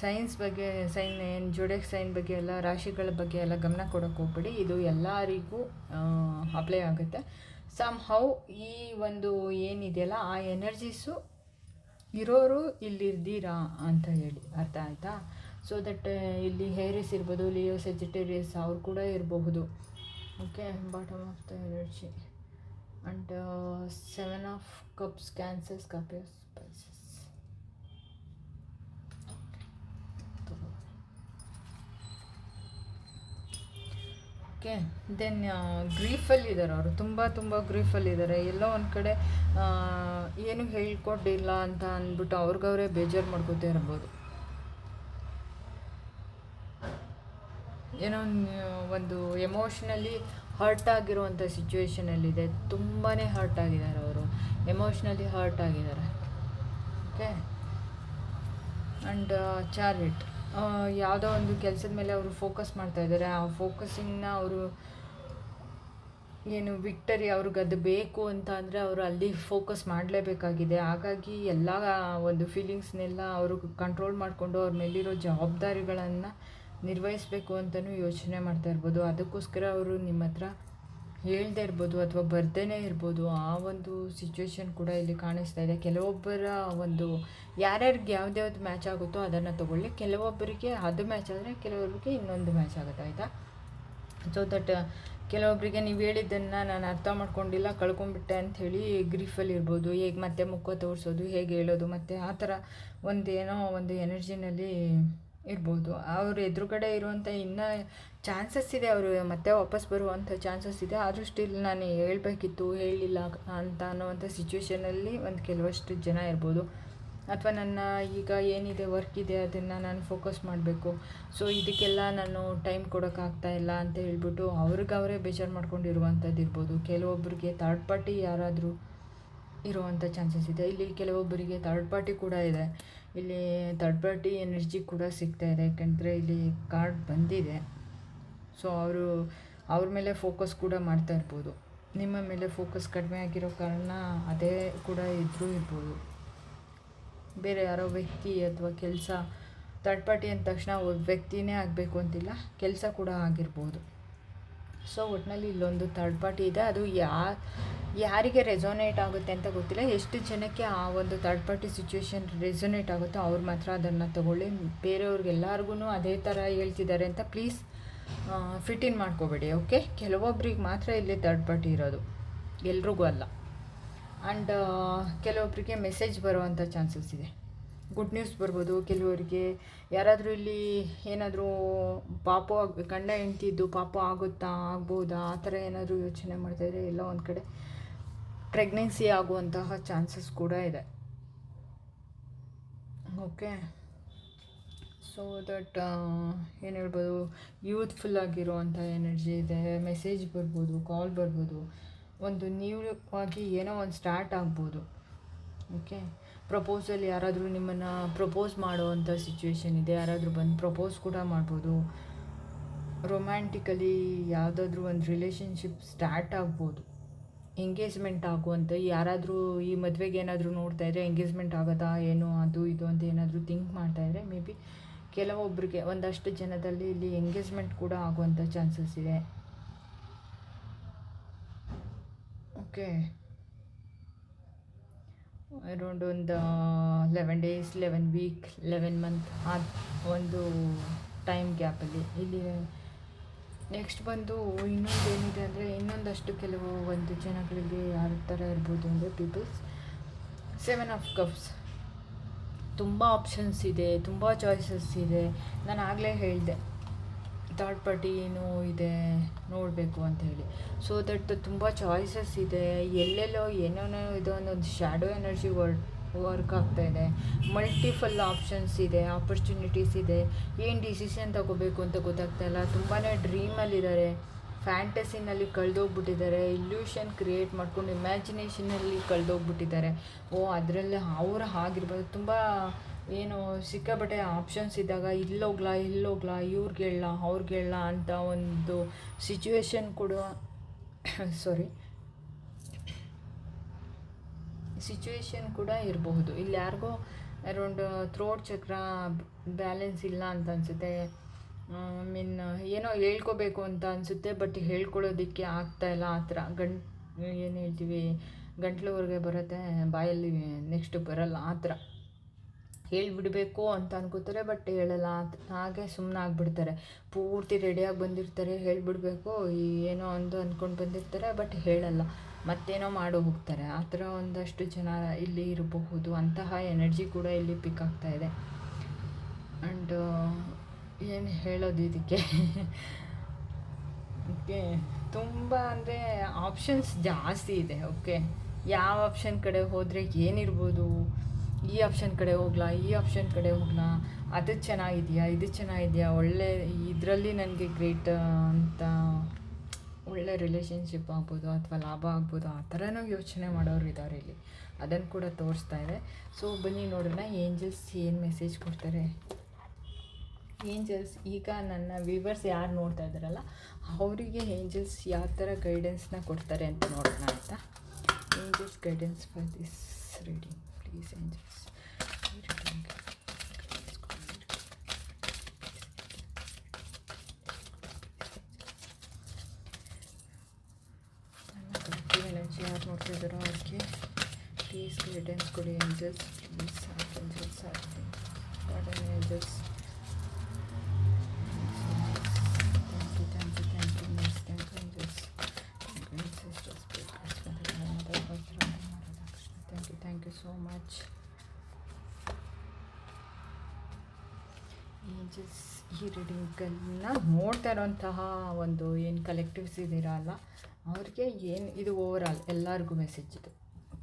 ಸೈನ್ಸ್ ಬಗ್ಗೆ ಸೈನ್ ಏನು ಜೋಡೆಕ್ ಸೈನ್ ಬಗ್ಗೆ ಎಲ್ಲ, ರಾಶಿಗಳ ಬಗ್ಗೆ ಎಲ್ಲ ಗಮನ ಕೊಡೋಕ್ಕೆ ಹೋಗ್ಬೇಡಿ. ಇದು ಎಲ್ಲರಿಗೂ ಅಪ್ಲೈ ಆಗುತ್ತೆ. ಸಮ್ ಹೌ ಈ ಒಂದು ಏನಿದೆಯಲ್ಲ, ಆ ಎನರ್ಜೀಸು ಇರೋರು ಇಲ್ಲಿರ್ದೀರಾ ಅಂತ ಹೇಳಿ, ಅರ್ಥ ಆಯಿತಾ? ಸೊ ದಟ್ ಇಲ್ಲಿ ಹೇರಿಸ್ ಇರ್ಬೋದು ಲಿಯೋ ಸೆಜಿಟೇರಿಯಸ್ ಅವ್ರು ಕೂಡ ಇರಬಹುದು. Okay bottom of the energy and seven of cups cancers scorpios pisces okay then ಗ್ರೀಫಲ್ಲಿದ್ದಾರೆ ಅವರು. ತುಂಬ ತುಂಬ ಗ್ರೀಫಲ್ಲಿದ್ದಾರೆ ಎಲ್ಲೋ ಒಂದು ಕಡೆ ಏನು ಹೇಳ್ಕೊಟ್ಟಿಲ್ಲ ಅಂತ ಅಂದ್ಬಿಟ್ಟು ಅವ್ರಿಗವರೇ ಬೇಜಾರು ಮಾಡ್ಕೋತಾ ಇರ್ಬೋದು. ಏನೋ ಒಂದು ಎಮೋಷ್ನಲಿ ಹರ್ಟ್ ಆಗಿರುವಂಥ ಸಿಚುವೇಶನಲ್ಲಿದೆ ತುಂಬಾ ಹರ್ಟ್ ಆಗಿದ್ದಾರೆ ಅವರು. ಎಮೋಷ್ನಲಿ ಹರ್ಟ್ ಆಗಿದ್ದಾರೆ. ಓಕೆ ಆ್ಯಂಡ್ ಚಾರಿಟ್ ಯಾವುದೋ ಒಂದು ಕೆಲಸದ ಮೇಲೆ ಅವರು ಫೋಕಸ್ ಮಾಡ್ತಾ ಇದ್ದಾರೆ ಆ ಫೋಕಸಿಂಗ್ನ ಅವರು ಏನು ವಿಕ್ಟರಿ ಅವ್ರಿಗೆ ಅದು ಬೇಕು ಅಂತ ಅಂದರೆ ಅವರು ಅಲ್ಲಿ ಫೋಕಸ್ ಮಾಡಲೇಬೇಕಾಗಿದೆ. ಹಾಗಾಗಿ ಎಲ್ಲ ಒಂದು ಫೀಲಿಂಗ್ಸ್ನೆಲ್ಲ ಅವರು ಕಂಟ್ರೋಲ್ ಮಾಡಿಕೊಂಡು ಅವ್ರ ಮೇಲಿರೋ ಜವಾಬ್ದಾರಿಗಳನ್ನು ನಿರ್ವಹಿಸಬೇಕು ಅಂತಲೂ ಯೋಚನೆ ಮಾಡ್ತಾ ಇರ್ಬೋದು. ಅದಕ್ಕೋಸ್ಕರ ಅವರು ನಿಮ್ಮ ಹತ್ರ ಹೇಳ್ದೇ ಇರ್ಬೋದು ಅಥವಾ ಬರ್ದೇನೆ ಇರ್ಬೋದು, ಆ ಒಂದು ಸಿಚುವೇಶನ್ ಕೂಡ ಇಲ್ಲಿ ಕಾಣಿಸ್ತಾ ಇದೆ. ಕೆಲವೊಬ್ಬರ ಒಂದು ಯಾರ್ಯಾರಿಗೆ ಯಾವ್ದ್ಯಾವ್ದು ಮ್ಯಾಚ್ ಆಗುತ್ತೋ ಅದನ್ನು ತಗೊಳ್ಳಿ. ಕೆಲವೊಬ್ಬರಿಗೆ ಅದು ಮ್ಯಾಚ್ ಆದರೆ ಕೆಲವೊಬ್ಬರಿಗೆ ಇನ್ನೊಂದು ಮ್ಯಾಚ್ ಆಗುತ್ತೆ, ಆಯಿತಾ? ಸೊ ದಟ್ ಕೆಲವೊಬ್ಬರಿಗೆ ನೀವು ಹೇಳಿದ್ದನ್ನು ನಾನು ಅರ್ಥ ಮಾಡ್ಕೊಂಡಿಲ್ಲ, ಕಳ್ಕೊಂಡ್ಬಿಟ್ಟೆ ಅಂಥೇಳಿ ಗ್ರೀಫಲ್ಲಿ ಇರ್ಬೋದು, ಹೇಗೆ ಮತ್ತೆ ಮುಖ ತೋರಿಸೋದು, ಹೇಗೆ ಹೇಳೋದು, ಮತ್ತು ಆ ಥರ ಒಂದೇನೋ ಒಂದು ಎನರ್ಜಿನಲ್ಲಿ ಇರ್ಬೋದು. ಅವ್ರ ಎದುರುಗಡೆ ಇರುವಂಥ ಇನ್ನೂ ಚಾನ್ಸಸ್ ಇದೆ ಅವರು ಮತ್ತೆ ವಾಪಸ್ ಬರುವಂಥ ಚಾನ್ಸಸ್ ಇದೆ. ಆದರೂ ಸ್ಟಿಲ್ ನಾನು ಹೇಳಬೇಕಿತ್ತು ಹೇಳಲಿಲ್ಲ ಅಂತ ಅನ್ನೋವಂಥ ಸಿಚುವೇಶನಲ್ಲಿ ಒಂದು ಕೆಲವಷ್ಟು ಜನ ಇರ್ಬೋದು. ಅಥವಾ ನನ್ನ ಈಗ ಏನಿದೆ ವರ್ಕ್ ಇದೆ, ಅದನ್ನು ನಾನು ಫೋಕಸ್ ಮಾಡಬೇಕು. ಸೊ ಇದಕ್ಕೆಲ್ಲ ನಾನು ಟೈಮ್ ಕೊಡೋಕ್ಕಾಗ್ತಾ ಇಲ್ಲ ಅಂತ ಹೇಳ್ಬಿಟ್ಟು ಅವ್ರಿಗವರೇ ಬೇಜಾರು ಮಾಡ್ಕೊಂಡಿರುವಂಥದ್ದು ಇರ್ಬೋದು. ಕೆಲವೊಬ್ಬರಿಗೆ ಥರ್ಡ್ ಪಾರ್ಟಿ ಯಾರಾದರೂ ಇರುವಂಥ ಚಾನ್ಸಸ್ ಇದೆ. ಇಲ್ಲಿ ಕೆಲವೊಬ್ಬರಿಗೆ ಥರ್ಡ್ ಪಾರ್ಟಿ ಕೂಡ ಇದೆ. ಇಲ್ಲಿ ಥರ್ಡ್ ಪಾರ್ಟಿ ಎನರ್ಜಿ ಕೂಡ ಸಿಗ್ತಾ ಇದೆ. ಯಾಕಂದರೆ ಇಲ್ಲಿ ಕಾರ್ಡ್ ಬಂದಿದೆ. ಸೊ ಅವರು, ಅವ್ರ ಮೇಲೆ ಫೋಕಸ್ ಕೂಡ ಮಾಡ್ತಾ ಇರ್ಬೋದು. ನಿಮ್ಮ ಮೇಲೆ ಫೋಕಸ್ ಕಡಿಮೆ ಆಗಿರೋ ಕಾರಣ ಅದೇ ಕೂಡ ಇದ್ದರೂ ಇರ್ಬೋದು. ಬೇರೆ ಯಾರೋ ವ್ಯಕ್ತಿ ಅಥವಾ ಕೆಲಸ ಥರ್ಡ್ ಪಾರ್ಟಿ ಅಂದ ತಕ್ಷಣ ವ್ಯಕ್ತಿನೇ ಆಗಬೇಕು ಅಂತಿಲ್ಲ, ಕೆಲಸ ಕೂಡ ಆಗಿರ್ಬೋದು. ಸೊ ಒಟ್ಟಿನಲ್ಲಿ ಇಲ್ಲೊಂದು ಥರ್ಡ್ ಪಾರ್ಟಿ ಇದೆ. ಅದು ಯಾ, ಯಾರಿಗೆ ರೆಸೋನೇಟ್ ಆಗುತ್ತೆ ಅಂತ ಗೊತ್ತಿಲ್ಲ. ಎಷ್ಟು ಜನಕ್ಕೆ ಆ ಒಂದು ಥರ್ಡ್ ಪಾರ್ಟಿ ಸಿಚುವೇಶನ್ ರೆಸೊನೇಟ್ ಆಗುತ್ತೋ ಅವ್ರು ಮಾತ್ರ ಅದನ್ನು ತಗೊಳ್ಳಿ. ಬೇರೆಯವ್ರಿಗೆಲ್ಲರಿಗೂ ಅದೇ ಥರ ಹೇಳ್ತಿದ್ದಾರೆ ಅಂತ ಪ್ಲೀಸ್ ಫಿಟ್ ಇನ್ ಮಾಡ್ಕೋಬೇಡಿ ಓಕೆ ಕೆಲವೊಬ್ರಿಗೆ ಮಾತ್ರ ಇಲ್ಲಿ ಥರ್ಡ್ ಪಾರ್ಟಿ ಇರೋದು. ಎಲ್ರಿಗೂ ಅಲ್ಲ. ಆ್ಯಂಡ್ ಕೆಲವೊಬ್ಬರಿಗೆ ಮೆಸೇಜ್ ಬರುವಂಥ ಚಾನ್ಸಸ್ ಇದೆ. ಗುಡ್ ನ್ಯೂಸ್ ಬರ್ಬೋದು, ಕೆಲವರಿಗೆ ಯಾರಾದರೂ ಇಲ್ಲಿ ಏನಾದರೂ ಪಾಪ ಆಗ, ಗಂಡ ಹೆಂಡ್ತಿದ್ದು ಪಾಪ ಆಗುತ್ತಾ, ಆಗ್ಬೋದಾ, ಆ ಥರ ಏನಾದರೂ ಯೋಚನೆ ಮಾಡ್ತಾಯಿದ್ರೆ ಎಲ್ಲ ಒಂದು ಕಡೆ ಪ್ರೆಗ್ನೆನ್ಸಿ ಆಗುವಂತಹ ಚಾನ್ಸಸ್ ಕೂಡ ಇದೆ. ಓಕೆ ಸೊ ದಟ್ ಏನು ಹೇಳ್ಬೋದು ಯೂತ್ಫುಲ್ ಆಗಿರುವಂಥ ಎನರ್ಜಿ ಇದೆ ಮೆಸೇಜ್ ಬರ್ಬೋದು ಕಾಲ್ ಬರ್ಬೋದು. ಒಂದು ನ್ಯೂ ಏನೋ ಒಂದು ಸ್ಟಾರ್ಟ್ ಆಗ್ಬೋದು. ಓಕೆ ಪ್ರಪೋಸಲ್ ಯಾರಾದರೂ ನಿಮ್ಮನ್ನು ಪ್ರಪೋಸ್ ಮಾಡುವಂಥ ಸಿಚುವೇಶನ್ ಇದೆ, ಯಾರಾದರೂ ಬಂದು ಪ್ರಪೋಸ್ ಕೂಡ ಮಾಡ್ಬೋದು. ರೊಮ್ಯಾಂಟಿಕಲಿ ಯಾವುದಾದ್ರೂ ಒಂದು ರಿಲೇಷನ್ಶಿಪ್ ಸ್ಟಾರ್ಟ್ ಆಗ್ಬೋದು. ಎಂಗೇಜ್ಮೆಂಟ್ ಆಗುವಂಥ ಯಾರಾದರೂ ಈ ಮದುವೆಗೆ ಏನಾದರೂ ನೋಡ್ತಾ ಇದ್ದರೆ ಎಂಗೇಜ್ಮೆಂಟ್ ಆಗೋದಾ, ಏನು, ಅದು, ಇದು ಅಂತ ಏನಾದರೂ ಥಿಂಕ್ ಮಾಡ್ತಾಯಿದ್ರೆ ಮೇ ಬಿ ಕೆಲವೊಬ್ಬರಿಗೆ ಒಂದಷ್ಟು ಜನದಲ್ಲಿ ಇಲ್ಲಿ ಎಂಗೇಜ್ಮೆಂಟ್ ಕೂಡ ಆಗುವಂಥ ಚಾನ್ಸಸ್ ಇದೆ. ಓಕೆ ಅರೌಂಡ್ ಒಂದು eleven days eleven week eleven month ಆ ಒಂದು ಟೈಮ್ ಗ್ಯಾಪಲ್ಲಿ ಇಲ್ಲಿ ನೆಕ್ಸ್ಟ್ ಬಂದು ಇನ್ನೊಂದು ಏನಿದೆ ಅಂದರೆ ಇನ್ನೊಂದಷ್ಟು ಕೆಲವು ಒಂದು ಜನಗಳಿಗೆ ಯಾವ ಥರ ಇರ್ಬೋದು ಅಂದರೆ ಪೀಪಲ್ಸ್ ಸೆವೆನ್ ಆಫ್ ಕಪ್ಸ್ ತುಂಬ ಆಪ್ಷನ್ಸ್ ಇದೆ, ತುಂಬ ಚಾಯ್ಸಸ್ ಇದೆ. ನಾನು ಆಗಲೇ ಹೇಳಿದೆ ಥರ್ಡ್ ಪಾರ್ಟಿ ಏನು ಇದೆ ನೋಡಬೇಕು ಅಂತ ಹೇಳಿ. ಸೊ ದಟ್ ತುಂಬ ಚಾಯ್ಸಸ್ ಇದೆ. ಎಲ್ಲೆಲ್ಲೋ ಏನೇನೋ ಇದು ಅನ್ನೋದು ಶ್ಯಾಡೋ ಎನರ್ಜಿ ವರ್ಕ್ ವರ್ಕ್ ಆಗ್ತಾ ಇದೆ. ಮಲ್ಟಿಫಲ್ ಆಪ್ಷನ್ಸ್ ಇದೆ ಆಪರ್ಚುನಿಟೀಸ್ ಇದೆ. ಏನು ಡಿಸಿಷನ್ ತಗೋಬೇಕು ಅಂತ ಗೊತ್ತಾಗ್ತಾ ಇಲ್ಲ. ತುಂಬಾ ಡ್ರೀಮಲ್ಲಿದ್ದಾರೆ ಫ್ಯಾಂಟಸಿನಲ್ಲಿ ಕಳೆದೋಗ್ಬಿಟ್ಟಿದ್ದಾರೆ ಇಲ್ಯೂಷನ್ ಕ್ರಿಯೇಟ್ ಮಾಡ್ಕೊಂಡು ಇಮ್ಯಾಜಿನೇಷನಲ್ಲಿ ಕಳೆದೋಗ್ಬಿಟ್ಟಿದ್ದಾರೆ. ಓ, ಅದರಲ್ಲಿ ಅವ್ರ ಆಗಿರ್ಬೋದು ತುಂಬ ಏನು ಸಿಕ್ಕಾಪಟ್ಟೆ ಆಪ್ಷನ್ಸ್ ಇದ್ದಾಗ ಇಲ್ಲೋಗ್ಲಾ ಇಲ್ಲೋಗ್ಲಾ ಇವ್ರಿಗೆ ಹೇಳಲ್ಲ ಅವ್ರಿಗೆ ಹೇಳಲ್ಲ ಅಂತ ಒಂದು ಸಿಚುವೇಶನ್ ಕೂಡ [COUGHS] ಸಾರಿ ಸಿಚುವೇಶನ್ ಕೂಡ ಇರಬಹುದು. ಇಲ್ಲಿ ಯಾರಿಗೋ ಅರೌಂಡ್ ಥ್ರೋಟ್ ಚಕ್ರ ಬ್ಯಾಲೆನ್ಸ್ ಇಲ್ಲ ಅಂತ ಅನಿಸುತ್ತೆ. ಮೀನ್ ಏನೋ ಹೇಳ್ಕೋಬೇಕು ಅಂತ ಅನಿಸುತ್ತೆ ಬಟ್ ಹೇಳ್ಕೊಳ್ಳೋದಕ್ಕೆ ಆಗ್ತಾ ಇಲ್ಲ ಆ ಥರ. ಗಂಟ್, ಏನು ಹೇಳ್ತೀವಿ, ಗಂಟ್ಲವರೆಗೆ ಬರುತ್ತೆ, ಬಾಯಲ್ಲಿ ನೆಕ್ಸ್ಟ್ ಬರಲ್ಲ ಆ ಥರ. ಹೇಳ್ಬಿಡಬೇಕು ಅಂತ ಅನ್ಕೋತಾರೆ ಬಟ್ ಹೇಳಲ್ಲ. ಹಾಗೆ ಸುಮ್ಮನೆ ಆಗಿಬಿಡ್ತಾರೆ. ಪೂರ್ತಿ ರೆಡಿಯಾಗಿ ಬಂದಿರ್ತಾರೆ, ಹೇಳ್ಬಿಡ್ಬೇಕು ಏನೋ ಒಂದು ಅಂದ್ಕೊಂಡು ಬಂದಿರ್ತಾರೆ ಬಟ್ ಹೇಳಲ್ಲ. ಮತ್ತೇನೋ ಮಾಡೋ ಹೋಗ್ತಾರೆ. ಆ ಥರ ಒಂದಷ್ಟು ಜನ ಇಲ್ಲಿ ಇರಬಹುದು. ಅಂತಹ ಎನರ್ಜಿ ಕೂಡ ಇಲ್ಲಿ ಪಿಕ್ ಆಗ್ತಾ ಇದೆ. ಆ್ಯಂಡ್ ಏನು ಹೇಳೋದು ಇದಕ್ಕೆ? ಓಕೆ, ತುಂಬ ಅಂದರೆ ಆಪ್ಷನ್ಸ್ ಜಾಸ್ತಿ ಇದೆ, ಓಕೆ? ಯಾವ ಆಪ್ಷನ್ ಕಡೆ ಹೋದರೆ ಏನಿರ್ಬೋದು? ಈ ಆಪ್ಷನ್ ಕಡೆ ಹೋಗ್ಲಾ, ಈ ಆಪ್ಷನ್ ಕಡೆ ಹೋಗ್ಲಾ? ಅದು ಚೆನ್ನಾಗಿದೆಯಾ, ಇದು ಚೆನ್ನಾಗಿದೆಯಾ? ಒಳ್ಳೆ, ಇದರಲ್ಲಿ ನನಗೆ ಗ್ರೇಟ್ ಅಂತ ಒಳ್ಳೆ ರಿಲೇಷನ್ಶಿಪ್ ಆಗ್ಬೋದು ಅಥವಾ ಲಾಭ ಆಗ್ಬೋದು, ಆ ಥರನೂ ಯೋಚನೆ ಮಾಡೋರು ಇದ್ದಾರೆ ಇಲ್ಲಿ. ಅದನ್ನು ಕೂಡ ತೋರಿಸ್ತಾ ಇದೆ. ಸೊ ಬನ್ನಿ ನೋಡೋಣ ಏಂಜಲ್ಸ್ ಏನು ಮೆಸೇಜ್ ಕೊಡ್ತಾರೆ? ಏಂಜಲ್ಸ್, ಈಗ ನನ್ನ ವ್ಯೂವರ್ಸ್ ಯಾರು ನೋಡ್ತಾ ಇದ್ದಾರಲ್ಲ, ಅವರಿಗೆ ಏಂಜಲ್ಸ್ ಯಾವ ಥರ ಗೈಡೆನ್ಸ್ನ ಕೊಡ್ತಾರೆ ಅಂತ ನೋಡೋಣ ಅಂತ angels guidance for this reading please angels. ಯಾರು ನೋಡ್ತಾ ಇದ್ದಾರೋ ಪ್ಲೀಸ್ ಗೈಡೆನ್ಸ್ ಕೊಡಿ, angels. Please angels angels? Angels ಈ ರೀಡಿಂಗ್ಗಳನ್ನ ನೋಡ್ತಾ ಇರೋಂತಹ ಒಂದು ಏನು ಕಲೆಕ್ಟಿವ್ಸ್ ಇದ್ದೀರಲ್ಲ ಅವ್ರಿಗೆ ಏನು ಇದು ಓವರ್ ಆಲ್ ಎಲ್ಲರಿಗೂ ಮೆಸೇಜ್ ಇದು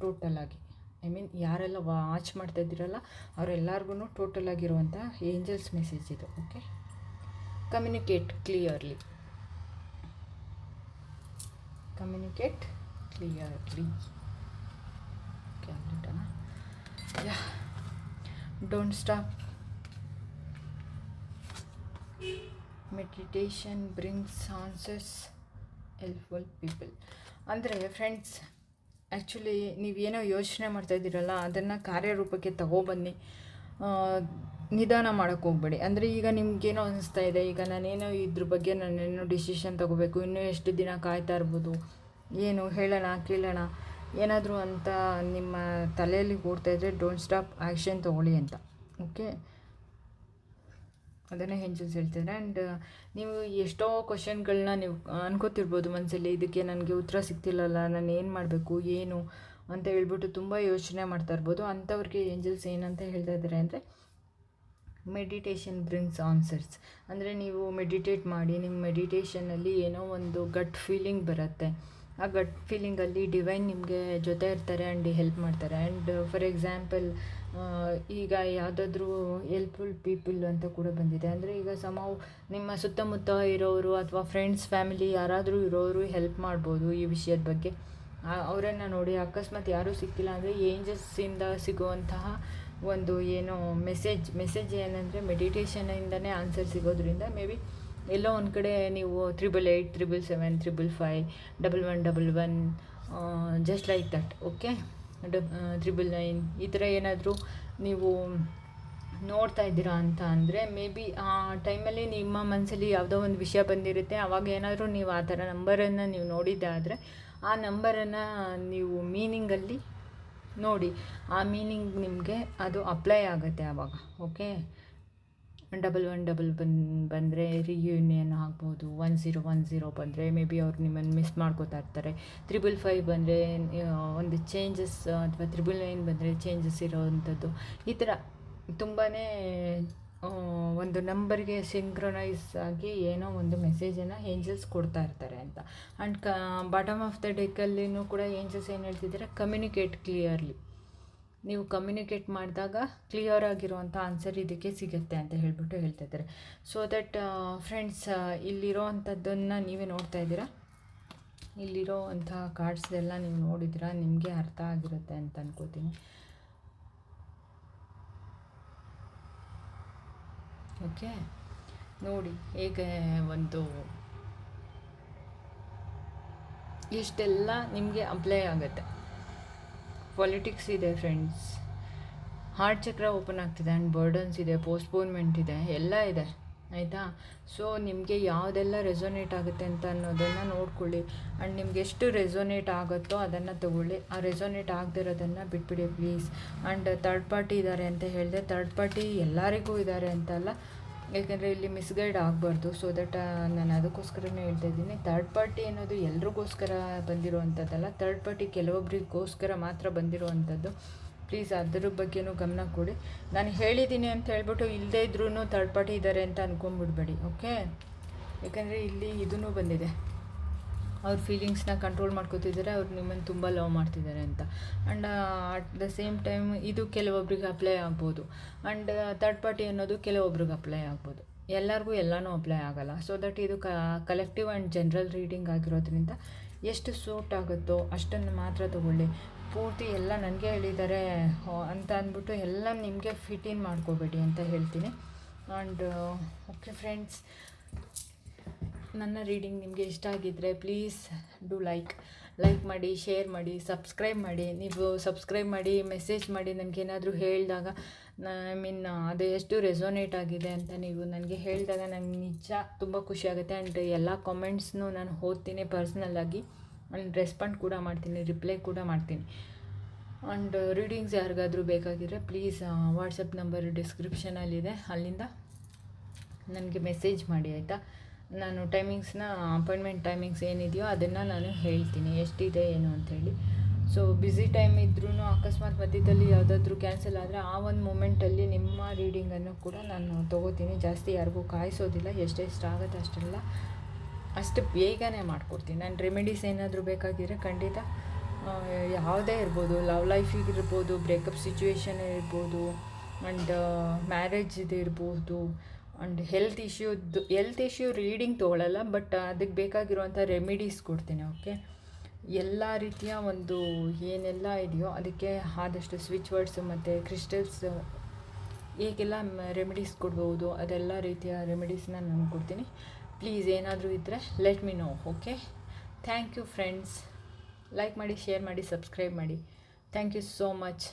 ಟೋಟಲಾಗಿ ಐ ಮೀನ್ ಯಾರೆಲ್ಲ ವಾಚ್ ಮಾಡ್ತಾ ಇದ್ದೀರಲ್ಲ ಅವರೆಲ್ಲರಿಗೂ ಟೋಟಲ್ ಆಗಿರುವಂಥ ಏಂಜಲ್ಸ್ ಮೆಸೇಜ್ ಇದು okay communicate clearly communicate clearly yeah don't stop meditation brings answers helpful people ಅಂದರೆ ಫ್ರೆಂಡ್ಸ್ ಆ್ಯಕ್ಚುಲಿ ನೀವೇನೋ ಯೋಚನೆ ಮಾಡ್ತಾ ಇದ್ದೀರಲ್ಲ, ಅದನ್ನು ಕಾರ್ಯರೂಪಕ್ಕೆ ತಗೊಬನ್ನಿ. ನಿಧಾನ ಮಾಡೋಕ್ಕೆ ಹೋಗ್ಬೇಡಿ. ಅಂದರೆ ಈಗ ನಿಮಗೇನೋ ಅನಿಸ್ತಾ ಇದೆ, ಈಗ ನಾನೇನೋ ಇದ್ರ ಬಗ್ಗೆ ನಾನೇನೋ ಡಿಸಿಷನ್ ತೊಗೋಬೇಕು, ಇನ್ನೂ ಎಷ್ಟು ದಿನ ಕಾಯ್ತಾ ಇರ್ಬೋದು, ಏನು ಹೇಳೋಣ, ಕೇಳೋಣ, ಏನಾದರೂ ಅಂತ ನಿಮ್ಮ ತಲೆಯಲ್ಲಿ ಕೂಡ್ತಾಯಿದ್ರೆ ಡೋಂಟ್ ಸ್ಟಾಪ್ ಆ್ಯಕ್ಷನ್ ತೊಗೊಳ್ಳಿ ಅಂತ. ಓಕೆ ಅದನ್ನೇ ಹೆಂಜಲ್ಸ್ ಹೇಳ್ತಾರೆ ಆ್ಯಂಡ್ ನೀವು ಎಷ್ಟೋ ಕ್ವಶನ್ಗಳನ್ನ ನೀವು ಅನ್ಕೋತಿರ್ಬೋದು ಮನಸ್ಸಲ್ಲಿ ಇದಕ್ಕೆ ನನಗೆ ಉತ್ತರ ಸಿಗ್ತಿಲ್ಲಲ್ಲ, ನಾನು ಏನು ಮಾಡಬೇಕು, ಏನು? ಅಂತ ಹೇಳ್ಬಿಟ್ಟು ತುಂಬ ಯೋಚನೆ ಮಾಡ್ತಾ ಇರ್ಬೋದು. ಅಂಥವ್ರಿಗೆ ಏಂಜಲ್ಸ್ ಏನಂತ ಹೇಳ್ತಾ ಇದ್ದಾರೆ ಅಂದರೆ, ಮೆಡಿಟೇಷನ್ ಬ್ರಿಂಗ್ಸ್ ಆನ್ಸರ್ಸ್. ಅಂದರೆ ನೀವು ಮೆಡಿಟೇಟ್ ಮಾಡಿ, ನಿಮ್ಮ ಮೆಡಿಟೇಷನಲ್ಲಿ ಏನೋ ಒಂದು ಗಟ್ ಫೀಲಿಂಗ್ ಬರುತ್ತೆ. ಆ ಗಟ್ ಫೀಲಿಂಗಲ್ಲಿ ಡಿವೈನ್ ನಿಮಗೆ ಜೊತೆ ಇರ್ತಾರೆ ಆ್ಯಂಡ್ ಹೆಲ್ಪ್ ಮಾಡ್ತಾರೆ. ಆ್ಯಂಡ್ ಫಾರ್ ಎಕ್ಸಾಂಪಲ್ ಈಗ ಯಾವುದಾದ್ರೂ ಹೆಲ್ಪ್ಫುಲ್ ಪೀಪಲ್ ಅಂತ ಕೂಡ ಬಂದಿದೆ. ಅಂದರೆ ಈಗ ಸಮ ನಿಮ್ಮ ಸುತ್ತಮುತ್ತ ಇರೋರು ಅಥವಾ ಫ್ರೆಂಡ್ಸ್ ಫ್ಯಾಮಿಲಿ ಯಾರಾದರೂ ಇರೋರು ಹೆಲ್ಪ್ ಮಾಡ್ಬೋದು ಈ ವಿಷಯದ ಬಗ್ಗೆ. ಅವರನ್ನು ನೋಡಿ ಅಕಸ್ಮಾತ್ ಯಾರೂ ಸಿಕ್ಕಿಲ್ಲ ಅಂದರೆ ಏಂಜಲ್ಸಿಂದ ಸಿಗುವಂತಹ ಒಂದು ಏನು ಮೆಸೇಜ್ ಮೆಸೇಜ್ ಏನಂದರೆ ಮೆಡಿಟೇಷನಿಂದನೇ ಆನ್ಸರ್ ಸಿಗೋದ್ರಿಂದ ಮೇ ಬಿ ಎಲ್ಲೋ ಒಂದು ಕಡೆ ನೀವು triple eight triple seven triple five double one double one just like that okay dub triple nine, ಈ ಥರ ಏನಾದರೂ ನೀವು ನೋಡ್ತಾ ಇದ್ದೀರಾ ಅಂತ ಅಂದರೆ ಮೇ ಬಿ ಆ ಟೈಮಲ್ಲಿ ನಿಮ್ಮ ಮನಸ್ಸಲ್ಲಿ ಯಾವುದೋ ಒಂದು ವಿಷಯ ಬಂದಿರುತ್ತೆ ಆವಾಗ ಏನಾದರೂ ನೀವು ಆ ಥರ ನಂಬರನ್ನು ನೀವು ನೋಡಿದ್ದಾದರೆ ಆ ನಂಬರನ್ನು ನೀವು ಮೀನಿಂಗಲ್ಲಿ ನೋಡಿ, ಆ ಮೀನಿಂಗ್ ನಿಮಗೆ ಅದು ಅಪ್ಲೈ ಆಗುತ್ತೆ ಆವಾಗ okay? Double one double one ಬಂದರೆ ರಿಯೂನಿಯನ್ ಆಗ್ಬೋದು. ಒನ್ ಝೀರೋ ಒನ್ ಝೀರೋ ಬಂದರೆ ಮೇ ಬಿ ಅವ್ರು ನಿಮ್ಮನ್ನು ಮಿಸ್ ಮಾಡ್ಕೋತಾ ಇರ್ತಾರೆ. ತ್ರಿಬಲ್ ಫೈವ್ ಬಂದರೆ ಒಂದು ಚೇಂಜಸ್ ಅಥವಾ ತ್ರಿಬಲ್ ನೈನ್ ಬಂದರೆ ಚೇಂಜಸ್ ಇರೋವಂಥದ್ದು. ಈ ಥರ ತುಂಬಾ ಒಂದು ನಂಬರ್ಗೆ ಸಿಂಕ್ರೊನೈಸ್ ಆಗಿ ಏನೋ ಒಂದು ಮೆಸೇಜನ್ನು ಏಂಜಲ್ಸ್ ಕೊಡ್ತಾ ಇರ್ತಾರೆ ಅಂತ. ಆ್ಯಂಡ್ ಕ ಬಾಟಮ್ ಆಫ್ ದ ಡೆಕ್ಕಲ್ಲಿನೂ ಕೂಡ ಏಂಜಲ್ಸ್ ಏನು ಹೇಳ್ತಿದ್ದಾರೆ ಕಮ್ಯುನಿಕೇಟ್ ಕ್ಲಿಯರ್ಲಿ ನೀವು ಕಮ್ಯುನಿಕೇಟ್ ಮಾಡಿದಾಗ ಕ್ಲಿಯರ್ ಆಗಿರುವಂಥ ಆನ್ಸರ್ ಇದಕ್ಕೆ ಸಿಗುತ್ತೆ ಅಂತ ಹೇಳ್ಬಿಟ್ಟು ಹೇಳ್ತಾ ಇದ್ದಾರೆ. ಸೊ ದಟ್ ಫ್ರೆಂಡ್ಸ್ ಇಲ್ಲಿರೋ ಅಂಥದ್ದನ್ನು ನೀವೇ ನೋಡ್ತಾ ಇದ್ದೀರಾ? ಇಲ್ಲಿರೋ ಅಂಥ ಕಾರ್ಡ್ಸ್ ಎಲ್ಲ ನೀವು ನೋಡಿದಿರಾ ನಿಮಗೆ ಅರ್ಥ ಆಗಿರುತ್ತೆ ಅಂತ ಅನ್ಕೋತೀನಿ. ಓಕೆ ನೋಡಿ, ಹೇಗೆ ಒಂದು ಇಷ್ಟೆಲ್ಲ ನಿಮಗೆ ಅಪ್ಲೈ ಆಗುತ್ತೆ. ಪಾಲಿಟಿಕ್ಸ್ ಇದೆ ಫ್ರೆಂಡ್ಸ್ ಹಾರ್ಟ್ ಚಕ್ರ ಓಪನ್ ಆಗ್ತಿದೆ ಆ್ಯಂಡ್ ಬರ್ಡನ್ಸ್ ಇದೆ ಪೋಸ್ಟ್ಪೋನ್ಮೆಂಟ್ ಇದೆ, ಎಲ್ಲ ಇದೆ, ಆಯಿತಾ? ಸೊ ನಿಮಗೆ ಯಾವುದೆಲ್ಲ ರೆಸೊನೇಟ್ ಆಗುತ್ತೆ ಅಂತ ಅನ್ನೋದನ್ನು ನೋಡ್ಕೊಳ್ಳಿ. ಆ್ಯಂಡ್ ನಿಮ್ಗೆ ಎಷ್ಟು ರೆಸೊನೇಟ್ ಆಗುತ್ತೋ ಅದನ್ನು ತಗೊಳ್ಳಿ. ಆ ರೆಸೊನೇಟ್ ಆಗದಿರೋದನ್ನು ಬಿಟ್ಬಿಡಿ ಪ್ಲೀಸ್ ಆ್ಯಂಡ್ ತರ್ಡ್ ಪಾರ್ಟಿ ಇದ್ದಾರೆ ಅಂತ ಹೇಳಿದೆ ತರ್ಡ್ ಪಾರ್ಟಿ ಎಲ್ಲರಿಗೂ ಇದ್ದಾರೆ ಅಂತಲ್ಲ ಯಾಕೆಂದರೆ ಇಲ್ಲಿ ಮಿಸ್ಗೈಡ್ ಆಗಬಾರ್ದು ಸೊ ದಟ್ ನಾನು ಅದಕ್ಕೋಸ್ಕರನೇ ಹೇಳ್ತಾ ಇದ್ದೀನಿ. ಥರ್ಡ್ ಪಾರ್ಟಿ ಅನ್ನೋದು ಎಲ್ರಿಗೋಸ್ಕರ ಬಂದಿರುವಂಥದ್ದಲ್ಲ. ಥರ್ಡ್ ಪಾರ್ಟಿ ಕೆಲವೊಬ್ರಿಗೋಸ್ಕರ ಮಾತ್ರ ಬಂದಿರುವಂಥದ್ದು. ಪ್ಲೀಸ್ ಅದ್ರ ಬಗ್ಗೆನೂ ಗಮನ ಕೊಡಿ. ನಾನು ಹೇಳಿದ್ದೀನಿ ಅಂತ ಹೇಳ್ಬಿಟ್ಟು ಇಲ್ಲದೇ ಇದ್ರೂ ಥರ್ಡ್ ಪಾರ್ಟಿ ಇದ್ದಾರೆ ಅಂತ ಅಂದ್ಕೊಂಬಿಡ್ಬೇಡಿ ಓಕೆ ಯಾಕಂದರೆ ಇಲ್ಲಿ ಇದೂ ಬಂದಿದೆ. ಅವ್ರ ಫೀಲಿಂಗ್ಸ್ನ ಕಂಟ್ರೋಲ್ ಮಾಡ್ಕೋತಿದ್ದಾರೆ ಅವ್ರು ನಿಮ್ಮನ್ನು ತುಂಬ ಲವ್ ಮಾಡ್ತಿದ್ದಾರೆ ಅಂತ. And at the same time ಇದು ಕೆಲವೊಬ್ರಿಗೆ ಅಪ್ಲೈ ಆಗ್ಬೋದು. ಆ್ಯಂಡ್ ಥರ್ಡ್ ಪಾರ್ಟಿ ಅನ್ನೋದು ಕೆಲವೊಬ್ರಿಗೆ ಅಪ್ಲೈ ಆಗ್ಬೋದು. ಎಲ್ಲರಿಗೂ ಎಲ್ಲನೂ ಅಪ್ಲೈ ಆಗಲ್ಲ. ಸೊ ದಟ್ ಇದು ಕಲೆಕ್ಟಿವ್ ಆ್ಯಂಡ್ ಜನರಲ್ ರೀಡಿಂಗ್ ಆಗಿರೋದ್ರಿಂದ ಎಷ್ಟು ಸೂಟ್ ಆಗುತ್ತೋ ಅಷ್ಟನ್ನು ಮಾತ್ರ ತಗೊಳ್ಳಿ. ಪೂರ್ತಿ ಎಲ್ಲ ನನಗೆ ಹೇಳಿದ್ದಾರೆ ಅಂತ ಅಂದ್ಬಿಟ್ಟು ಎಲ್ಲ ನಿಮಗೆ ಫಿಟ್ ಇನ್ ಮಾಡ್ಕೋಬೇಡಿ ಅಂತ ಹೇಳ್ತೀನಿ. ಆ್ಯಂಡ್ ಓಕೆ ಫ್ರೆಂಡ್ಸ್ ನನ್ನ ರೀಡಿಂಗ್ ನಿಮಗೆ ಇಷ್ಟ ಆಗಿದ್ದರೆ ಪ್ಲೀಸ್ ಡು ಲೈಕ್ ಲೈಕ್ ಮಾಡಿ ಶೇರ್ ಮಾಡಿ ಸಬ್ಸ್ಕ್ರೈಬ್ ಮಾಡಿ. ನೀವು ಸಬ್ಸ್ಕ್ರೈಬ್ ಮಾಡಿ ಮೆಸೇಜ್ ಮಾಡಿ ನನಗೇನಾದರೂ ಹೇಳಿದಾಗ ಐ ಮೀನ್ ಅದು ಎಷ್ಟು ರೆಸೋನೇಟ್ ಆಗಿದೆ ಅಂತ ನೀವು ನನಗೆ ಹೇಳಿದಾಗ ನನಗೆ ನಿಜ ತುಂಬ ಖುಷಿ ಆಗುತ್ತೆ. ಆ್ಯಂಡ್ ಎಲ್ಲ ಕಾಮೆಂಟ್ಸ್ನು ನಾನು ಓದ್ತೀನಿ ಪರ್ಸ್ನಲ್ಲಾಗಿ ಆ್ಯಂಡ್ ರೆಸ್ಪಾಂಡ್ ಕೂಡ ಮಾಡ್ತೀನಿ ರಿಪ್ಲೈ ಕೂಡ ಮಾಡ್ತೀನಿ. ಆ್ಯಂಡ್ ರೀಡಿಂಗ್ಸ್ ಯಾರಿಗಾದರೂ ಬೇಕಾಗಿದ್ದರೆ ಪ್ಲೀಸ್ ವಾಟ್ಸಪ್ ನಂಬರ್ ಡಿಸ್ಕ್ರಿಪ್ಷನಲ್ಲಿದೆ ಅಲ್ಲಿಂದ. ನನಗೆ ಮೆಸೇಜ್ ಮಾಡಿ, ಆಯಿತಾ? ನಾನು ಟೈಮಿಂಗ್ಸ್ನ ಅಪಾಯಿಂಟ್ಮೆಂಟ್ ಟೈಮಿಂಗ್ಸ್ ಏನಿದೆಯೋ ಅದನ್ನು ನಾನು ಹೇಳ್ತೀನಿ. ಎಷ್ಟಿದೆ, ಏನು ಅಂಥೇಳಿ ಸೊ ಬ್ಯುಸಿ ಟೈಮ್ ಇದ್ರೂ ಅಕಸ್ಮಾತ್ ಮಧ್ಯದಲ್ಲಿ ಯಾವುದಾದ್ರೂ ಕ್ಯಾನ್ಸಲ್ ಆದರೆ ಆ ಒಂದು ಮೂಮೆಂಟಲ್ಲಿ ನಿಮ್ಮ ರೀಡಿಂಗನ್ನು ಕೂಡ ನಾನು ತೊಗೋತೀನಿ. ಜಾಸ್ತಿ ಯಾರಿಗೂ ಕಾಯಿಸೋದಿಲ್ಲ. ಎಷ್ಟೆಷ್ಟು ಆಗುತ್ತೆ ಅಷ್ಟೆಲ್ಲ ಅಷ್ಟು ಬೇಗನೆ ಮಾಡಿಕೊಡ್ತೀನಿ. ನಾನು ರೆಮಿಡೀಸ್ ಏನಾದರೂ ಬೇಕಾಗಿದ್ರೆ ಖಂಡಿತ ಯಾವುದೇ ಇರ್ಬೋದು. ಲವ್ ಲೈಫಿಗಿರ್ಬೋದು ಬ್ರೇಕಪ್ ಸಿಚುವೇಷನ್ ಇರ್ಬೋದು ಆ್ಯಂಡ್ ಮ್ಯಾರೇಜ್ ಇದು ಇರ್ಬೋದು ಆ್ಯಂಡ್ ಹೆಲ್ತ್ ಇಶ್ಯೂದ್ದು ಹೆಲ್ತ್ ಇಶ್ಯೂ ರೀಡಿಂಗ್ ತೊಗೊಳಲ್ಲ ಬಟ್ ಅದಕ್ಕೆ ಬೇಕಾಗಿರುವಂಥ ರೆಮಿಡೀಸ್ ಕೊಡ್ತೀನಿ ಓಕೆ ಎಲ್ಲ ರೀತಿಯ ಒಂದು ಏನೆಲ್ಲ ಇದೆಯೋ ಅದಕ್ಕೆ ಆದಷ್ಟು ಸ್ವಿಚ್ ವರ್ಡ್ಸು ಮತ್ತು ಕ್ರಿಸ್ಟಲ್ಸ್ ಹೇಗೆಲ್ಲ ರೆಮಿಡೀಸ್ ಕೊಡ್ಬೋದು, ಅದೆಲ್ಲ ರೀತಿಯ ರೆಮಿಡೀಸ್ನ ನಾನು ಕೊಡ್ತೀನಿ. ಪ್ಲೀಸ್ ಏನಾದರೂ ಇದ್ದರೆ let me know okay thank you friends like ಮಾಡಿ ಶೇರ್ ಮಾಡಿ ಸಬ್ಸ್ಕ್ರೈಬ್ ಮಾಡಿ. Thank you so much